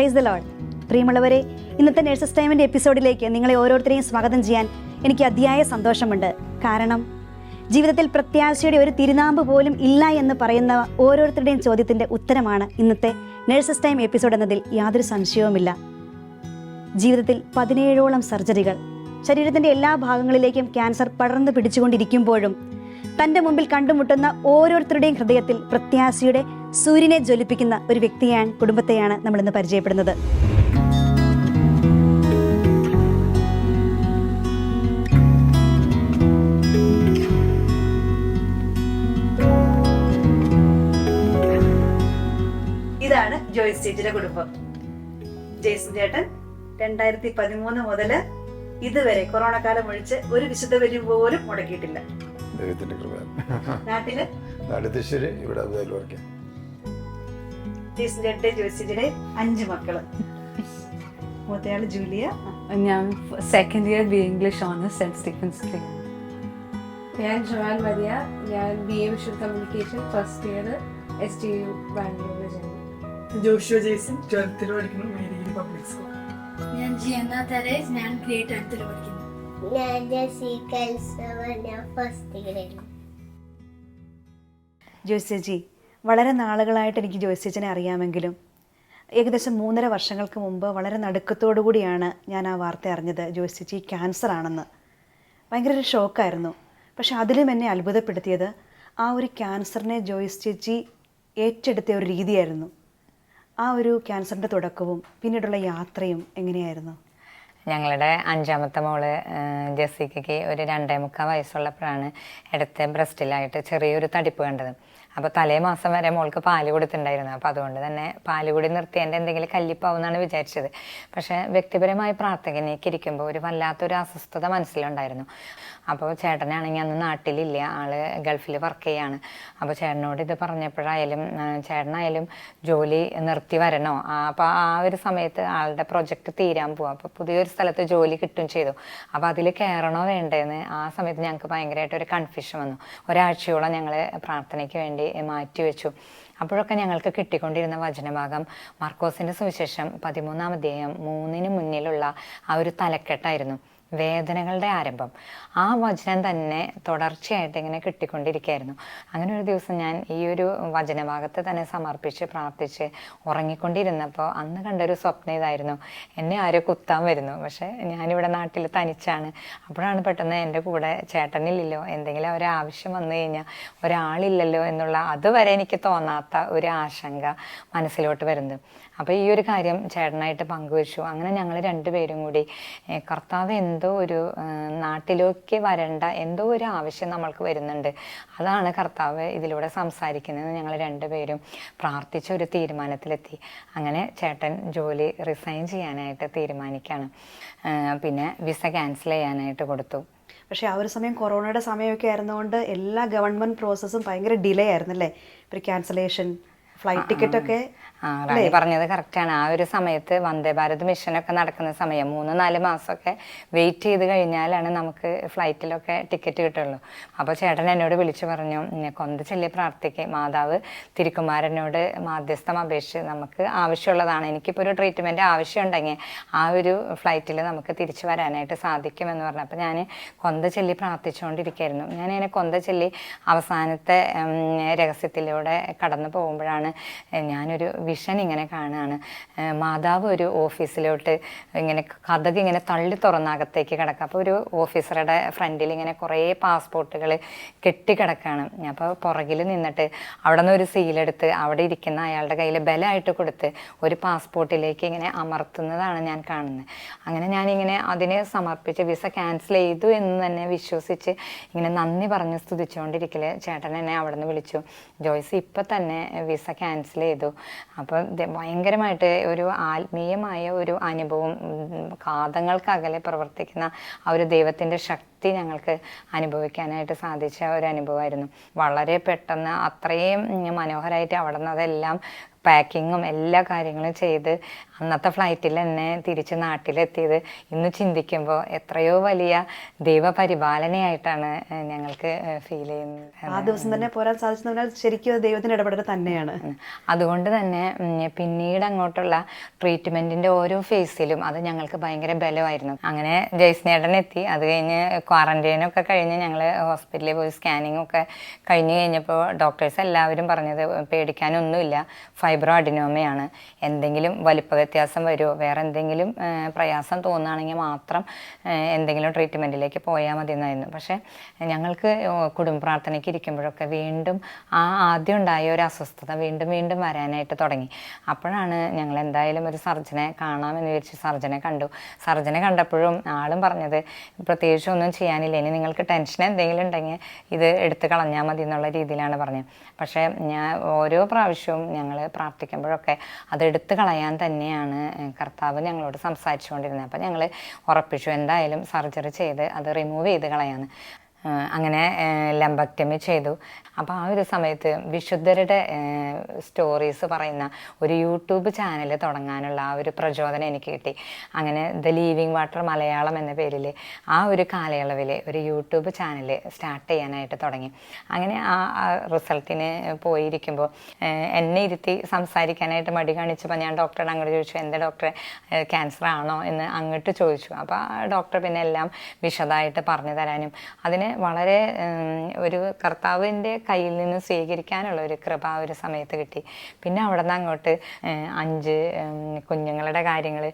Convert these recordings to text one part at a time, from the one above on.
Praise the load പ്രിയമുള്ളവരെ ഇന്നത്തെ nurses ടൈമിന്റെ എപ്പിസോഡിലേക്ക് നിങ്ങളെ ഓരോരുത്തരെയും സ്വാഗതം ചെയ്യാൻ എനിക്ക് അതിയായ സന്തോഷമുണ്ട്. കാരണം ജീവിതത്തിൽ പ്രത്യാശയുടെ ഒരു തിരുനാമ്പ് പോലും ഇല്ല എന്ന് പറയുന്ന ഓരോരുത്തരുടെയും ചോദ്യത്തിന്റെ ഉത്തരമാണ് ഇന്നത്തെ നേഴ്സസ് ടൈം എപ്പിസോഡ് എന്നതിൽ യാതൊരു സംശയവുമില്ല. ജീവിതത്തിൽ പതിനേഴോളം സർജറികൾ ശരീരത്തിന്റെ എല്ലാ ഭാഗങ്ങളിലേക്കും ക്യാൻസർ പടർന്നു പിടിച്ചുകൊണ്ടിരിക്കുമ്പോഴും തന്റെ മുമ്പിൽ കണ്ടുമുട്ടുന്ന ഓരോരുത്തരുടെയും ഹൃദയത്തിൽ പ്രത്യാശയുടെ സൂര്യനെ ജ്വലിപ്പിക്കുന്ന ഒരു വ്യക്തിയാണ് കുടുംബത്തെയാണ് നമ്മൾ ഇന്ന് പരിചയപ്പെടുന്നത്. ഇതാണ് ജോയ്സ് ചേച്ചിയുടെ കുടുംബം. ജെയ്സൺ ചേട്ടൻ രണ്ടായിരത്തി പതിമൂന്ന് മുതൽ ഇതുവരെ കൊറോണ കാലം ഒഴിച്ച് ഒരു വിശുദ്ധ വരും പോലും മുടക്കിയിട്ടില്ല. ദൈവത്തിന്റെ കൃപ. നാട്ടിൽ? തൃശ്ശൂര് ഇവിടെ അഞ്ചു വർക്ക്. മക്കൾ. മൂത്തയാൾ ജൂലിയ. ഞാൻ second year B English honour saint Stephen's ഞാൻ ജോയാൻ മരിയ. ഞാൻ B A visual communication first year S T U ബാംഗ്ലൂരിൽ ജോയിൻ ജോഷുവ ജെയ്സൺ ട്വൽത്തിൽ പഠിക്കുന്നു മേരി പബ്ലിക് സ്കൂൾ ഞാൻ ജിയന്ന തെരേസ് ഞാൻ ഗ്രേറ്റ് ടെൻത്തിൽ പഠിക്കുന്നു. ഞാൻ ഫസ്റ്റ് ജോയ്സ് വളരെ നാളുകളായിട്ട് എനിക്ക് ജോസ്യജിനെ അറിയാമെങ്കിലും ഏകദേശം മൂന്നര വർഷങ്ങൾക്ക് മുമ്പ് വളരെ നടുക്കത്തോടു കൂടിയാണ് ഞാൻ ആ വാർത്ത അറിഞ്ഞത്. ജോസ്യജി ക്യാൻസർ ആണെന്ന്. ഭയങ്കര ഒരു ഷോക്കായിരുന്നു പക്ഷെ അതിലും എന്നെ അത്ഭുതപ്പെടുത്തിയത് ആ ഒരു ക്യാൻസറിനെ ജോയിസ് ചേച്ചി ഏറ്റെടുത്ത ഒരു രീതിയായിരുന്നു. ആ ഒരു ക്യാൻസറിന്റെ തുടക്കവും പിന്നീടുള്ള യാത്രയും എങ്ങനെയായിരുന്നു? ഞങ്ങളുടെ അഞ്ചാമത്തെ മോൾ ജെസ്സിക്കയ്ക്ക് ഒരു രണ്ടേ മുക്കാൽ വയസ്സുള്ളപ്പോഴാണ് ഇടത്തെ ബ്രസ്റ്റിലായിട്ട് ചെറിയൊരു തടിപ്പ് കണ്ടത്. അപ്പോൾ തലേ മാസം വരെ മോൾക്ക് പാൽ കൊടുത്തിട്ടുണ്ടായിരുന്നു. അപ്പോൾ അതുകൊണ്ട് തന്നെ പാൽ കൂടി നിർത്തിയതിന്റെ എന്തെങ്കിലും കല്ലിപ്പാവുമെന്നാണ് വിചാരിച്ചത്. പക്ഷേ വ്യക്തിപരമായി പ്രാർത്ഥനയ്ക്ക് ഒരു വല്ലാത്തൊരു അസ്വസ്ഥത മനസ്സിലുണ്ടായിരുന്നു. അപ്പോൾ ചേട്ടനാണെങ്കിൽ അന്ന് നാട്ടിലില്ല. ആൾ ഗൾഫിൽ വർക്ക് ചെയ്യാണ്. അപ്പോൾ ചേട്ടനോട് ഇത് പറഞ്ഞപ്പോഴായാലും ചേട്ടനായാലും ജോലി നിർത്തി വരണോ? അപ്പോൾ ആ ഒരു സമയത്ത് ആളുടെ പ്രൊജക്റ്റ് തീരാൻ പോവാം. അപ്പോൾ പുതിയൊരു സ്ഥലത്ത് ജോലി കിട്ടും ചെയ്തു. അപ്പോൾ അതിൽ കയറണോ വേണ്ടേന്ന് ആ സമയത്ത് ഞങ്ങൾക്ക് ഭയങ്കരമായിട്ട് ഒരു കൺഫ്യൂഷൻ വന്നു. ഒരാഴ്ചയോളം ഞങ്ങൾ പ്രാർത്ഥനയ്ക്ക് വേണ്ടി മാറ്റി വെച്ചു. അപ്പോഴൊക്കെ ഞങ്ങൾക്ക് കിട്ടിക്കൊണ്ടിരുന്ന വചനഭാഗം മാർക്കോസിന്റെ സുവിശേഷം പതിമൂന്നാം അധ്യായം മൂന്നിന് മുന്നിലുള്ള ആ ഒരു തലക്കെട്ടായിരുന്നു. വേദനകളുടെ ആരംഭം. ആ വചനം തന്നെ തുടർച്ചയായിട്ട് ഇങ്ങനെ കിട്ടിക്കൊണ്ടിരിക്കുകയായിരുന്നു അങ്ങനെ ഒരു ദിവസം ഞാൻ ഈ ഒരു വചനഭാഗത്ത് തന്നെ സമർപ്പിച്ച് പ്രാർത്ഥിച്ച് ഉറങ്ങിക്കൊണ്ടിരുന്നപ്പോൾ അന്ന് കണ്ടൊരു സ്വപ്നം ഇതായിരുന്നു. എന്നെ ആരോ കുത്താൻ വരുന്നു. പക്ഷേ ഞാനിവിടെ നാട്ടിൽ തനിച്ചാണ്. അപ്പോഴാണ് പെട്ടെന്ന് എന്റെ കൂടെ ചേട്ടനില്ലല്ലോ. എന്തെങ്കിലും ഒരു ആവശ്യം വന്നു കഴിഞ്ഞാൽ ഒരാളില്ലല്ലോ എന്നുള്ള അതുവരെ എനിക്ക് തോന്നാത്ത ഒരു ആശങ്ക മനസ്സിലോട്ട് വരുന്നത് അപ്പോൾ ഈ ഒരു കാര്യം ചേട്ടനായിട്ട് പങ്കുവച്ചു. അങ്ങനെ ഞങ്ങൾ രണ്ടുപേരും കൂടി കർത്താവ് എന്തോ ഒരു നാട്ടിലേക്ക് വരേണ്ട എന്തോ ഒരു ആവശ്യം നമ്മൾക്ക് വരുന്നുണ്ട്. അതാണ് കർത്താവ് ഇതിലൂടെ സംസാരിക്കുന്നത് ഞങ്ങൾ രണ്ടുപേരും പ്രാർത്ഥിച്ച ഒരു തീരുമാനത്തിലെത്തി. അങ്ങനെ ചേട്ടൻ ജോലി റിസൈൻ ചെയ്യാനായിട്ട് തീരുമാനിക്കുകയാണ് പിന്നെ വിസ ക്യാൻസൽ ചെയ്യാനായിട്ട് കൊടുത്തു. പക്ഷേ ആ ഒരു സമയം കൊറോണയുടെ സമയമൊക്കെ ആയിരുന്നുകൊണ്ട് എല്ലാ ഗവൺമെന്റ് പ്രോസസ്സും ഭയങ്കര ഡിലേ ആയിരുന്നു അല്ലേ ഒരു ക്യാൻസലേഷൻ ഫ്ലൈറ്റ് ടിക്കറ്റൊക്കെ ആ റാണി പറഞ്ഞത് കറക്റ്റാണ് ആ ഒരു സമയത്ത് വന്ദേ ഭാരത് മിഷനൊക്കെ നടക്കുന്ന സമയം മൂന്ന് നാല് മാസമൊക്കെ വെയിറ്റ് ചെയ്ത് കഴിഞ്ഞാലാണ് നമുക്ക് ഫ്ലൈറ്റിലൊക്കെ ടിക്കറ്റ് കിട്ടുള്ളൂ. അപ്പോൾ ചേട്ടൻ എന്നോട് വിളിച്ചു പറഞ്ഞു "ഉം, കൊന്ത ചൊല്ലി പ്രാർത്ഥിക്കുക മാതാവ് തിരുക്കുമാരനോട് മാധ്യസ്ഥം അപേക്ഷിച്ച് നമുക്ക് ആവശ്യമുള്ളതാണ്. എനിക്കിപ്പോൾ ഒരു ട്രീറ്റ്മെന്റ് ആവശ്യമുണ്ടെങ്കിൽ ആ ഒരു ഫ്ലൈറ്റിൽ നമുക്ക് തിരിച്ചു വരാനായിട്ട് സാധിക്കുമെന്ന് പറഞ്ഞു. അപ്പോൾ ഞാൻ കൊന്ത ചൊല്ലി പ്രാർത്ഥിച്ചുകൊണ്ടിരിക്കുകയായിരുന്നു ഞാനിങ്ങനെ കൊന്ത ചൊല്ലി അവസാനത്തെ രഹസ്യത്തിലൂടെ കടന്നു പോകുമ്പോഴാണ് ഞാനൊരു വിഷൻ ഇങ്ങനെ കാണുകയാണ്. മാതാവ് ഒരു ഓഫീസിലോട്ട് ഇങ്ങനെ കഥക് ഇങ്ങനെ തള്ളി തുറന്നകത്തേക്ക് കിടക്കുക. അപ്പോൾ ഒരു ഓഫീസറുടെ ഫ്രണ്ടിൽ ഇങ്ങനെ കുറേ പാസ്പോർട്ടുകൾ കെട്ടിക്കിടക്കുകയാണ് അപ്പോൾ പുറകിൽ നിന്നിട്ട് അവിടെ നിന്ന് ഒരു സീലെടുത്ത് അവിടെ ഇരിക്കുന്ന അയാളുടെ കയ്യിൽ ബലമായിട്ട് കൊടുത്ത് ഒരു പാസ്പോർട്ടിലേക്ക് ഇങ്ങനെ അമർത്തുന്നതാണ് ഞാൻ കാണുന്നത്. അങ്ങനെ ഞാനിങ്ങനെ അതിനെ സമർപ്പിച്ച് വിസ ക്യാൻസൽ ചെയ്തു എന്ന് തന്നെ വിശ്വസിച്ച് ഇങ്ങനെ നന്ദി പറഞ്ഞ് സ്തുതിച്ചുകൊണ്ടിരിക്കൽ ചേട്ടൻ എന്നെ അവിടെ നിന്ന് വിളിച്ചു. ജോയ്സ് ഇപ്പം തന്നെ വിസ ക്യാൻസൽ ചെയ്തു. അപ്പോൾ ഭയങ്കരമായിട്ട് ഒരു ആത്മീയമായ ഒരു അനുഭവം കാതങ്ങൾക്കകലെ പ്രവർത്തിക്കുന്ന ആ ഒരു ദൈവത്തിന്റെ ശക്തി ഞങ്ങൾക്ക് അനുഭവിക്കാനായിട്ട് സാധിച്ച ഒരു അനുഭവമായിരുന്നു. വളരെ പെട്ടെന്ന് അത്രയും മനോഹരമായിട്ട് അവിടെ നിന്ന് അതെല്ലാം പാക്കിങ്ങും എല്ലാ കാര്യങ്ങളും ചെയ്ത് അന്നത്തെ ഫ്ലൈറ്റിൽ തന്നെ തിരിച്ച് നാട്ടിലെത്തിയത്. ഇന്ന് ചിന്തിക്കുമ്പോൾ എത്രയോ വലിയ ദൈവപരിപാലനയായിട്ടാണ് ഞങ്ങൾക്ക് ഫീൽ ചെയ്യുന്നത്. ആ ദിവസം തന്നെ പോരാൻ സാധിച്ചതിനാൽ ശരിക്കും ദൈവത്തിന്റെ ഇടപെടൽ തന്നെയാണ്. അതുകൊണ്ട് തന്നെ പിന്നീട് അങ്ങോട്ടുള്ള ട്രീറ്റ്മെന്റിന്റെ ഓരോ ഫേസിലും അത് ഞങ്ങൾക്ക് ഭയങ്കര ബലമായിരുന്നു. അങ്ങനെ ജയ്സ്നേടൻ എത്തി. അത് കഴിഞ്ഞ് ക്വാറന്റൈനൊക്കെ കഴിഞ്ഞ് ഞങ്ങൾ ഹോസ്പിറ്റലിൽ പോയി സ്കാനിങ് ഒക്കെ കഴിഞ്ഞ് കഴിഞ്ഞപ്പോൾ ഡോക്ടേഴ്സ് എല്ലാവരും പറഞ്ഞത് പേടിക്കാനൊന്നുമില്ല. ഫൈബ്രോ അഡിനോമയാണ്. എന്തെങ്കിലും വലിപ്പ വ്യത്യാസം വരുമോ വേറെ എന്തെങ്കിലും പ്രയാസം തോന്നുകയാണെങ്കിൽ മാത്രം എന്തെങ്കിലും ട്രീറ്റ്മെന്റിലേക്ക് പോയാൽ മതി എന്നായിരുന്നു പക്ഷേ ഞങ്ങൾക്ക് കുടുംബ പ്രാർത്ഥനയ്ക്ക് ഇരിക്കുമ്പോഴൊക്കെ വീണ്ടും ആ ആദ്യം ഉണ്ടായ ഒരു അസ്വസ്ഥത വീണ്ടും വീണ്ടും വരാനായിട്ട് തുടങ്ങി. അപ്പോഴാണ് ഞങ്ങൾ എന്തായാലും ഒരു സർജനെ കാണാമെന്ന് വിചാരിച്ച് സർജനെ കണ്ടു. സർജനെ കണ്ടപ്പോഴും ആളും പറഞ്ഞത് പ്രത്യേകിച്ച് ഒന്നും ചെയ്യാനില്ല. ഇനി നിങ്ങൾക്ക് ടെൻഷൻ എന്തെങ്കിലും ഉണ്ടെങ്കിൽ ഇത് എടുത്ത് കളഞ്ഞാൽ മതി എന്നുള്ള രീതിയിലാണ് പറഞ്ഞത്. പക്ഷേ ഞാൻ ഓരോ പ്രാവശ്യവും ഞങ്ങൾ പ്രാർത്ഥിക്കുമ്പോഴൊക്കെ അത് എടുത്ത് കളയാൻ തന്നെയാണ് കർത്താവ് ഞങ്ങളോട് സംസാരിച്ചുകൊണ്ടിരുന്നത്. അപ്പോൾ ഞങ്ങൾ ഉറപ്പിച്ചു എന്തായാലും സർജറി ചെയ്ത് അത് റിമൂവ് ചെയ്ത് കളയാന്ന് അങ്ങനെ ലംബക്ടമി ചെയ്തു. അപ്പോൾ ആ ഒരു സമയത്ത് വിശുദ്ധരുടെ സ്റ്റോറീസ് പറയുന്ന ഒരു യൂട്യൂബ് ചാനൽ തുടങ്ങാനുള്ള ആ ഒരു പ്രചോദനം എനിക്ക് കിട്ടി. അങ്ങനെ ദ ലീവിങ് വാട്ടർ മലയാളം എന്ന പേരിൽ ആ ഒരു കാലയളവിൽ ഒരു യൂട്യൂബ് ചാനൽ സ്റ്റാർട്ട് ചെയ്യാനായിട്ട് തുടങ്ങി. അങ്ങനെ ആ റിസൾട്ടിന് പോയിരിക്കുമ്പോൾ എന്നെ ഇരുത്തി സംസാരിക്കാനായിട്ട് മടി കാണിച്ചപ്പോൾ ഞാൻ ഡോക്ടറോട് അങ്ങോട്ട് ചോദിച്ചു എന്റെ ഡോക്ടറെ? ക്യാൻസർ ആണോ എന്ന് അങ്ങോട്ട് ചോദിച്ചു. അപ്പോൾ ആ ഡോക്ടർ പിന്നെ എല്ലാം വിശദമായിട്ട് പറഞ്ഞു തരാനും. അതിന് വളരെ ഒരു കർത്താവിന്റെ കയ്യിൽ നിന്ന് സ്വീകരിക്കാനുള്ള ഒരു കൃപ ആ ഒരു സമയത്ത് കിട്ടി. പിന്നെ അവിടെ നിന്ന് അങ്ങോട്ട് അഞ്ച് കുഞ്ഞുങ്ങളുടെ കാര്യങ്ങൾ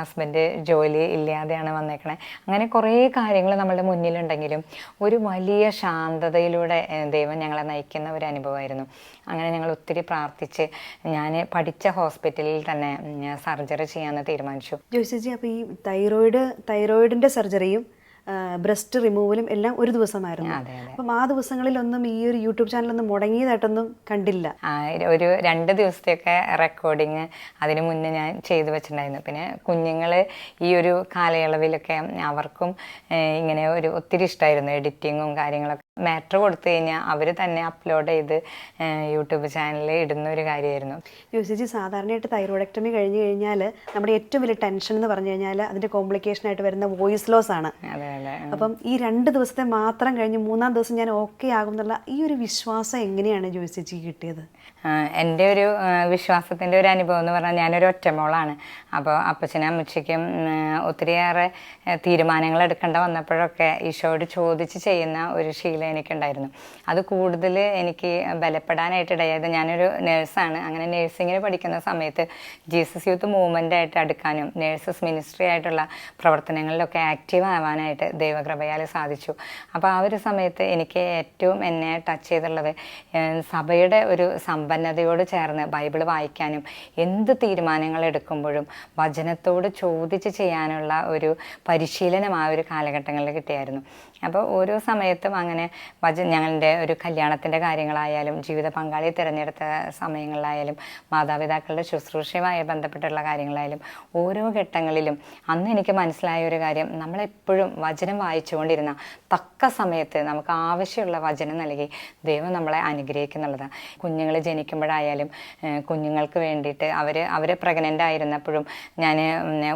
ഹസ്ബൻഡ് ജോലി ഇല്ലാതെയാണ് വന്നേക്കണേ. അങ്ങനെ കുറേ കാര്യങ്ങൾ നമ്മളുടെ മുന്നിലുണ്ടെങ്കിലും ഒരു വലിയ ശാന്തതയിലൂടെ ദൈവം ഞങ്ങളെ നയിക്കുന്ന ഒരു അനുഭവമായിരുന്നു. അങ്ങനെ ഞങ്ങൾ ഒത്തിരി പ്രാർത്ഥിച്ച് ഞാൻ പഠിച്ച ഹോസ്പിറ്റലിൽ തന്നെ സർജറി ചെയ്യാമെന്ന് തീരുമാനിച്ചു. ജോസിജി അപ്പോൾ ഈ തൈറോയിഡ് തൈറോയിഡിന്റെ സർജറിയും ബ്രസ്റ്റ് റിമൂവലും എല്ലാം ഒരു ദിവസമായിരുന്നു. അപ്പം ആ ദിവസങ്ങളിലൊന്നും ഈ ഒരു യൂട്യൂബ് ചാനലൊന്നും മുടങ്ങിയതായിട്ടൊന്നും കണ്ടില്ല. ഒരു രണ്ട് ദിവസത്തെയൊക്കെ റെക്കോർഡിങ് അതിനു മുന്നേ ഞാൻ ചെയ്തു വെച്ചിട്ടുണ്ടായിരുന്നു. പിന്നെ കുഞ്ഞുങ്ങൾ ഈ ഒരു കാലയളവിലൊക്കെ അവർക്കും ഇങ്ങനെ ഒരു ഒത്തിരി ഇഷ്ടമായിരുന്നു എഡിറ്റിങ്ങും കാര്യങ്ങളൊക്കെ മാറ്റർ കൊടുത്തു കഴിഞ്ഞാൽ അവർ തന്നെ അപ്ലോഡ് ചെയ്ത് യൂട്യൂബ് ചാനലിൽ ഇടുന്ന ഒരു കാര്യമായിരുന്നു യോസിജി സാധാരണയായിട്ട് തൈറോയിഡക്ടമി കഴിഞ്ഞ് കഴിഞ്ഞാൽ നമ്മുടെ ഏറ്റവും വലിയ ടെൻഷൻ എന്ന് പറഞ്ഞു കഴിഞ്ഞാൽ അതിന്റെ കോംപ്ലിക്കേഷൻ ആയിട്ട് വരുന്ന വോയിസ് ലോസ് ആണ്. അതെ അതെ അപ്പം ഈ രണ്ട് ദിവസത്തെ മാത്രം കഴിഞ്ഞ് മൂന്നാം ദിവസം ഞാൻ ഓക്കെ ആകും എന്നുള്ള ഈ ഒരു വിശ്വാസം എങ്ങനെയാണ് ജോയിസി കിട്ടിയത്? എന്റെ ഒരു വിശ്വാസത്തിന്റെ ഒരു അനുഭവം എന്ന് പറഞ്ഞാൽ ഞാനൊരു ഒറ്റമോളാണ് അപ്പോൾ അപ്പച്ചനും അമ്മച്ചിക്കും ഉം, ഒത്തിരിയേറെ തീരുമാനങ്ങൾ എടുക്കേണ്ട വന്നപ്പോഴൊക്കെ ഈശോയോട് ചോദിച്ച് ചെയ്യുന്ന ഒരു ശീലം എനിക്കുണ്ടായിരുന്നു. അത് കൂടുതൽ എനിക്ക് ബലപ്പെടാനായിട്ട് ഇടയായത് ഞാനൊരു നേഴ്സാണ്. അങ്ങനെ നേഴ്സിങ്ങിന് പഠിക്കുന്ന സമയത്ത് ജീസസ് യൂത്ത് മൂവ്മെന്റ് ആയിട്ട് അടുക്കാനും നേഴ്സസ് മിനിസ്ട്രി ആയിട്ടുള്ള പ്രവർത്തനങ്ങളിലൊക്കെ ആക്റ്റീവ് ആവാനായിട്ട് ദൈവകൃപയാൽ സാധിച്ചു. അപ്പോൾ ആ ഒരു സമയത്ത് എനിക്ക് ഏറ്റവും എന്നെ ടച്ച് ചെയ്തുള്ളത് സഭയുടെ ഒരു സമ്പന്നതയോട് ചേർന്ന് ബൈബിൾ വായിക്കാനും എന്ത് തീരുമാനങ്ങൾ എടുക്കുമ്പോഴും വചനത്തോട് ചോദിച്ച് ചെയ്യാനുള്ള ഒരു പരിശീലനം ആ ഒരു കാലഘട്ടങ്ങളിൽ കിട്ടിയായിരുന്നു. അപ്പോൾ ഓരോ സമയത്തും അങ്ങനെ വച ഞങ്ങളുടെ ഒരു കല്യാണത്തിന്റെ കാര്യങ്ങളായാലും ജീവിത പങ്കാളിയെ തിരഞ്ഞെടുത്ത സമയങ്ങളിലായാലും മാതാപിതാക്കളുടെ ശുശ്രൂഷയുമായി ബന്ധപ്പെട്ടുള്ള കാര്യങ്ങളായാലും ഓരോ ഘട്ടങ്ങളിലും അന്ന് എനിക്ക് മനസ്സിലായ ഒരു കാര്യം നമ്മളെപ്പോഴും വചനം വായിച്ചുകൊണ്ടിരുന്ന തക്ക സമയത്ത് നമുക്ക് ആവശ്യമുള്ള വചനം നൽകി ദൈവം നമ്മളെ അനുഗ്രഹിക്കുന്നുള്ളത് കുഞ്ഞുങ്ങൾ ജനിക്കുമ്പോഴായാലും ഏഹ് കുഞ്ഞുങ്ങൾക്ക് വേണ്ടിയിട്ട് അവർ അവർ പ്രഗ്നന്റ് ആയിരുന്നപ്പോഴും ഞാൻ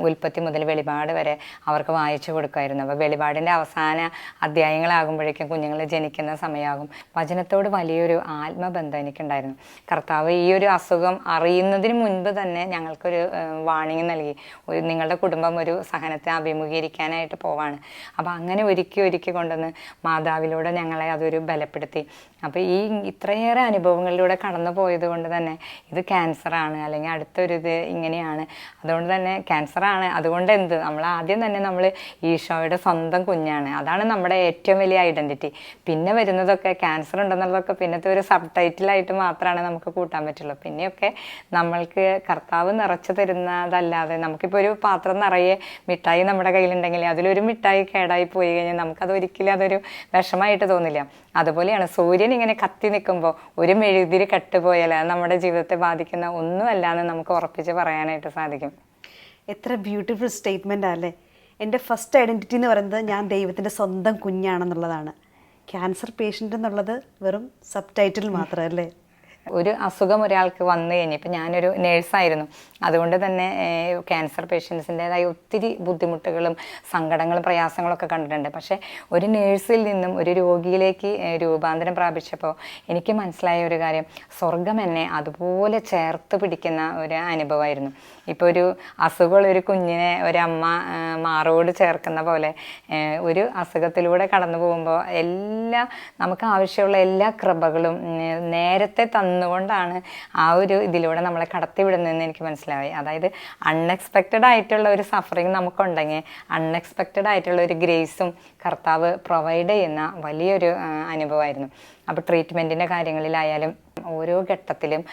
ഉൽപ്പത്തി മുതൽ വെളിപാട് വരെ അവർക്ക് വായിച്ചു കൊടുക്കുമായിരുന്നു. അപ്പോൾ വെളിപാടിന്റെ അവസാന അധ്യായങ്ങളാകുമ്പോഴേക്കും കുഞ്ഞുങ്ങൾ ജനിക്കുന്ന സമയമാകും. വചനത്തോട് വലിയൊരു ആത്മബന്ധം എനിക്കുണ്ടായിരുന്നു. കർത്താവ് ഈ ഒരു അസുഖം അറിയുന്നതിന് മുൻപ് തന്നെ ഞങ്ങൾക്കൊരു വാണിംഗ് നൽകി. ഒരു നിങ്ങളുടെ കുടുംബം ഒരു സഹനത്തെ അഭിമുഖീകരിക്കാനായിട്ട് പോവാണ്. അപ്പോൾ അങ്ങനെ ഒരുക്കി ഒരുക്കി കൊണ്ടുവന്ന് മാതാവിലൂടെ ഞങ്ങളെ അതൊരു ബലപ്പെടുത്തി. അപ്പോൾ ഈ ഇത്രയേറെ അനുഭവങ്ങളിലൂടെ കടന്നു പോയത് കൊണ്ട് തന്നെ ഇത് ക്യാൻസറാണ് അല്ലെങ്കിൽ അടുത്തൊരു ഇത് ഇങ്ങനെയാണ്. അതുകൊണ്ട് തന്നെ ക്യാൻസറാണ് അതുകൊണ്ട് എന്ത്? നമ്മൾ ആദ്യം തന്നെ നമ്മൾ ഈശോയുടെ സ്വന്തം കുഞ്ഞാണ്. അതാണ് നമ്മുടെ ഏറ്റവും വലിയ ഐഡന്റിറ്റി പിന്നെ വരുന്നതൊക്കെ ക്യാൻസർ ഉണ്ടെന്നുള്ളതൊക്കെ പിന്നത്തെ ഒരു സബ് ടൈറ്റിലായിട്ട് മാത്രമാണ് നമുക്ക് കൂട്ടാൻ പറ്റുള്ളൂ. പിന്നെയൊക്കെ നമ്മൾക്ക് കർത്താവ് നിറച്ചു തരുന്നതല്ലാതെ നമുക്കിപ്പോൾ ഒരു പാത്രം നിറയെ മിഠായി നമ്മുടെ കയ്യിലുണ്ടെങ്കിൽ അതിലൊരു മിഠായി കേടായി പോയി കഴിഞ്ഞാൽ നമുക്കത് ഒരിക്കലും അതൊരു വിഷമായിട്ട് തോന്നില്ല. അതുപോലെയാണ് സൂര്യൻ ഇങ്ങനെ കത്തി നിൽക്കുമ്പോൾ ഒരു മെഴുതിരി കട്ടുപോയാൽ അത് നമ്മുടെ ജീവിതത്തെ ബാധിക്കുന്ന ഒന്നുമല്ല എന്ന് നമുക്ക് ഉറപ്പിച്ച് പറയാനായിട്ട് സാധിക്കും. എത്ര ബ്യൂട്ടിഫുൾ സ്റ്റേറ്റ്മെന്റ് അല്ലേ എന്റെ ഫസ്റ്റ് ഐഡന്റിറ്റി എന്ന് പറയുന്നത് ഞാൻ ദൈവത്തിന്റെ സ്വന്തം കുഞ്ഞാണെന്നുള്ളതാണ്. ക്യാൻസർ പേഷ്യന്റ് എന്നുള്ളത് വെറും സബ് ടൈറ്റിൽ മാത്രമല്ലേ? ഒരു അസുഖം ഒരാൾക്ക് വന്നു കഴിഞ്ഞപ്പോൾ ഞാനൊരു നേഴ്സായിരുന്നു. അതുകൊണ്ട് തന്നെ ക്യാൻസർ പേഷ്യൻസിന്റെതായ ഒത്തിരി ബുദ്ധിമുട്ടുകളും സങ്കടങ്ങളും പ്രയാസങ്ങളൊക്കെ കണ്ടിട്ടുണ്ട്. പക്ഷേ ഒരു നേഴ്സിൽ നിന്നും ഒരു രോഗിയിലേക്ക് രൂപാന്തരം പ്രാപിച്ചപ്പോൾ എനിക്ക് മനസ്സിലായ ഒരു കാര്യം സ്വർഗം എന്നെ അതുപോലെ ചേർത്ത് പിടിക്കുന്ന ഒരു അനുഭവമായിരുന്നു. ഇപ്പോൾ ഒരു അസുഖമുള്ള ഒരു കുഞ്ഞിനെ ഒരമ്മ മാറോട് ചേർക്കുന്ന പോലെ ഒരു അസുഖത്തിലൂടെ കടന്നു പോകുമ്പോൾ എല്ലാ നമുക്ക് ആവശ്യമുള്ള എല്ലാ കൃപകളും നേരത്തെ നേരത്തെ തന്നുകൊണ്ടാണ് ആ ഒരു ഇതിലൂടെ നമ്മളെ കടത്തിവിടുന്നതെന്ന് എനിക്ക് മനസ്സിലായി. അതായത് അൺഎക്സ്പെക്റ്റഡ് ആയിട്ടുള്ള ഒരു സഫറിങ് നമുക്കുണ്ടെങ്കിൽ അൺഎക്സ്പെക്റ്റഡ് ആയിട്ടുള്ള ഒരു ഗ്രേസും കർത്താവ് പ്രൊവൈഡ് ചെയ്യുന്ന വലിയൊരു അനുഭവമായിരുന്നു. അപ്പോൾ ട്രീറ്റ്മെന്റിന്റെ കാര്യങ്ങളിലായാലും ഓരോ ഘട്ടത്തിലും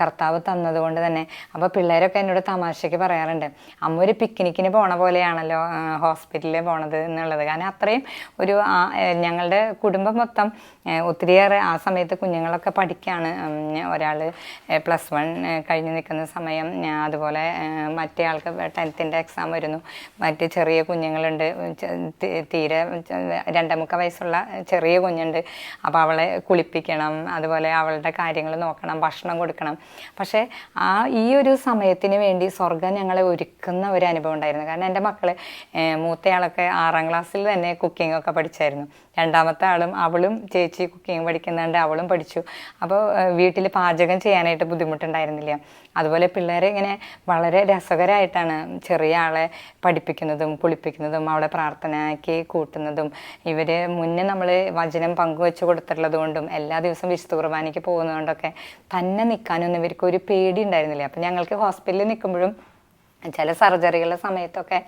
കർത്താവ് തന്നതുകൊണ്ട് തന്നെ. അപ്പോൾ പിള്ളേരൊക്കെ എന്നോട് തമാശയ്ക്ക് പറയാറുണ്ട് അമ്മ ഒരു പിക്നിക്കിന് പോണ പോലെയാണല്ലോ ഹോസ്പിറ്റലിൽ പോണത് എന്നുള്ളത്. കാരണം അത്രയും ഒരു ഞങ്ങളുടെ കുടുംബം മൊത്തം ഒത്തിരിയേറെ ആ സമയത്ത് കുഞ്ഞുങ്ങളൊക്കെ പഠിക്കുകയാണ് ഒരാൾ പ്ലസ് വൺ കഴിഞ്ഞ് നിൽക്കുന്ന സമയം അതുപോലെ മറ്റേ ആൾക്ക് ടെൻത്തിന്റെ എക്സാം വരുന്നു. മറ്റ് ചെറിയ കുഞ്ഞുങ്ങളുണ്ട്. തീരെ രണ്ടേ മുക്കാൽ വയസ്സുള്ള ചെറിയ കുഞ്ഞുണ്ട്. അപ്പോൾ അവളെ കുളിപ്പിക്കണം അതുപോലെ അവളുടെ കാര്യങ്ങൾ നോക്കണം ഭക്ഷണം കൊടുക്കണം. പക്ഷേ ആ ഈ ഒരു സമയത്തിന് വേണ്ടി സ്വർഗം ഞങ്ങളെ ഒരുക്കുന്ന ഒരു അനുഭവം ഉണ്ടായിരുന്നു. കാരണം എന്റെ മക്കൾ മൂത്തയാളൊക്കെ ആറാം ക്ലാസ്സിൽ തന്നെ കുക്കിംഗ് ഒക്കെ പഠിച്ചായിരുന്നു. രണ്ടാമത്തെ ആളും അവളും ചേച്ചി കുക്കിംഗ് പഠിക്കുന്നുണ്ട് അവളും പഠിച്ചു. അപ്പോൾ വീട്ടിൽ പാചകം ചെയ്യാനായിട്ട് ബുദ്ധിമുട്ടുണ്ടായിരുന്നില്ല. അതുപോലെ പിള്ളേരെ ഇങ്ങനെ വളരെ രസകരമായിട്ടാണ് ചെറിയ ആളെ പഠിപ്പിക്കുന്നതും കുളിപ്പിക്കുന്നതും അവളെ പ്രാർത്ഥനയ്ക്ക് കൂട്ടുന്നതും. ഇവർ മുന്നേ നമ്മൾ വചനം പങ്കുവെച്ച് കൊടുത്തിട്ടുള്ളത് കൊണ്ടും എല്ലാ ദിവസവും വിശുദ്ധ കുർബാനയ്ക്ക് പോകുന്നതുകൊണ്ടൊക്കെ തന്നെ നിൽക്കാനൊന്നും ഇവർക്ക് ഒരു പേടി ഉണ്ടായിരുന്നില്ല അപ്പം ഞങ്ങൾക്ക് ഹോസ്പിറ്റലിൽ നിൽക്കുമ്പോഴും ചില സർജറികളുടെ സമയത്തൊക്കെ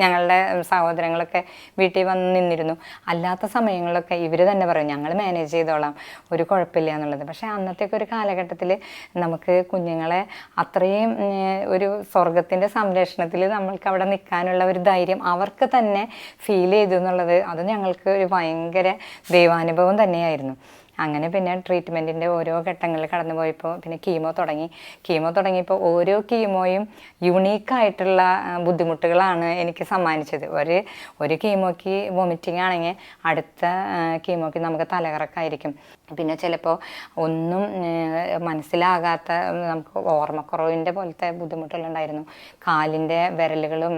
ഞങ്ങളുടെ സഹോദരങ്ങളൊക്കെ വീട്ടിൽ വന്ന് നിന്നിരുന്നു. അല്ലാത്ത സമയങ്ങളിലൊക്കെ ഇവർ തന്നെ പറയും ഞങ്ങൾ മാനേജ് ചെയ്തോളാം ഒരു കുഴപ്പമില്ല എന്നുള്ളത്. പക്ഷേ അന്നത്തെയൊക്കെ ഒരു കാലഘട്ടത്തിൽ നമുക്ക് കുഞ്ഞുങ്ങളെ അത്രയും ഒരു സ്വർഗത്തിന്റെ സംരക്ഷണത്തിൽ നമ്മൾക്ക് അവിടെ നിൽക്കാനുള്ള ഒരു ധൈര്യം അവർക്ക് തന്നെ ഫീൽ ചെയ്തു എന്നുള്ളത് അത് ഞങ്ങൾക്ക് ഒരു ഭയങ്കര ദൈവാനുഭവം തന്നെയായിരുന്നു. അങ്ങനെ പിന്നെ ട്രീറ്റ്മെന്റിന്റെ ഓരോ ഘട്ടങ്ങളിൽ കടന്നു പോയപ്പോൾ പിന്നെ കീമോ തുടങ്ങി. കീമോ തുടങ്ങിയപ്പോൾ ഓരോ കീമോയും യുണീക്കായിട്ടുള്ള ബുദ്ധിമുട്ടുകളാണ് എനിക്ക് സമ്മാനിച്ചത്. ഒരു ഒരു കീമോയ്ക്ക് വോമിറ്റിംഗ് ആണെങ്കിൽ അടുത്ത കീമോയ്ക്ക് നമുക്ക് തലകറക്കായിരിക്കും. പിന്നെ ചിലപ്പോൾ ഒന്നും മനസ്സിലാകാത്ത നമുക്ക് ഓർമ്മക്കുറവിന്റെ പോലത്തെ ബുദ്ധിമുട്ടുകളുണ്ടായിരുന്നു കാലിന്റെ വിരലുകളും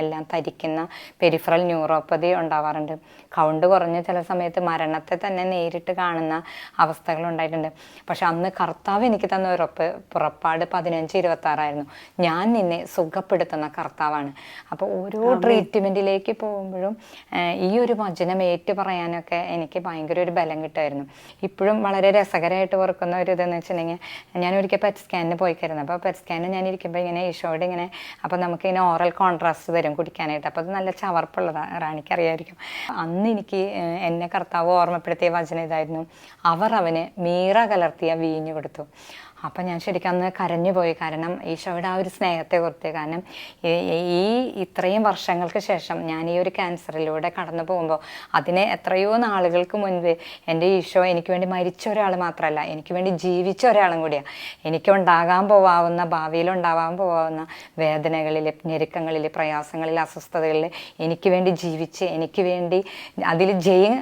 എല്ലാം തരിക്കുന്ന പെരിഫറൽ ന്യൂറോപ്പതി ഉണ്ടാവാറുണ്ട്. കൗണ്ട് കുറഞ്ഞ ചില സമയത്ത് മരണത്തെ തന്നെ നേരിട്ട് കാണുന്ന അവസ്ഥകൾ ഉണ്ടായിട്ടുണ്ട് പക്ഷെ അന്ന് കർത്താവ് എനിക്ക് തന്ന ഉറപ്പ് പുറപ്പാട് പതിനഞ്ച് ഇരുപത്തി ആറായിരുന്നു ഞാൻ നിന്നെ സുഖപ്പെടുത്തുന്ന കർത്താവാണ്. അപ്പോൾ ഓരോ ട്രീറ്റ്മെന്റിലേക്ക് പോകുമ്പോഴും ഈ ഒരു വചനം ഏറ്റു പറയാനൊക്കെ എനിക്ക് ഭയങ്കര ഒരു ബലം കിട്ടുമായിരുന്നു. ഇപ്പോഴും വളരെ രസകരമായിട്ട് ഓർക്കുന്ന ഒരു ഇതെന്ന് വെച്ചിട്ടുണ്ടെങ്കിൽ ഞാൻ ഒരിക്കൽ പെറ്റ് സ്കാനിന് പോയിക്കായിരുന്നു. അപ്പോൾ പെറ്റ് സ്കാനിന് ഞാൻ ഇരിക്കുമ്പോൾ ഇങ്ങനെ ഈശോയോട് ഇങ്ങനെ അപ്പോൾ നമുക്ക് ഇങ്ങനെ ഓറൽ കോൺട്രാസ്റ്റ് തരും കുടിക്കാനായിട്ട്. അപ്പോൾ അത് നല്ല ചവർപ്പുള്ളതാണ് റാണിക്ക് അറിയായിരിക്കും അന്ന് എനിക്ക് എന്നെ കർത്താവ് ഓർമ്മപ്പെടുത്തിയ വചനം ഇതായിരുന്നു. അവർ അവന് മീറ കലർത്തിയ വീഞ്ഞു കൊടുത്തു. അപ്പം ഞാൻ ശരിക്കും അന്ന് കരഞ്ഞു പോയി കാരണം ഈശോയുടെ ആ ഒരു സ്നേഹത്തെ കുറിച്ച്. കാരണം ഈ- ഇത്രയും വർഷങ്ങൾക്ക് ശേഷം ഞാൻ ഈ ഒരു ക്യാൻസറിലൂടെ കടന്നു പോകുമ്പോൾ അതിനെ എത്രയോ നാളുകൾക്ക് മുൻപ് എന്റെ ഈശോ എനിക്ക് വേണ്ടി മരിച്ച ഒരാൾ മാത്രമല്ല എനിക്ക് വേണ്ടി ജീവിച്ച ഒരാളും കൂടിയാണ് എനിക്ക് ഉണ്ടാകാൻ പോവാവുന്ന ഭാവിയിൽ ഉണ്ടാവാൻ പോവാവുന്ന വേദനകളിൽ ഞെരുക്കങ്ങളിൽ പ്രയാസങ്ങളിൽ അസ്വസ്ഥതകളിൽ എനിക്ക് വേണ്ടി ജീവിച്ച് എനിക്ക് വേണ്ടി അതിൽ ജയം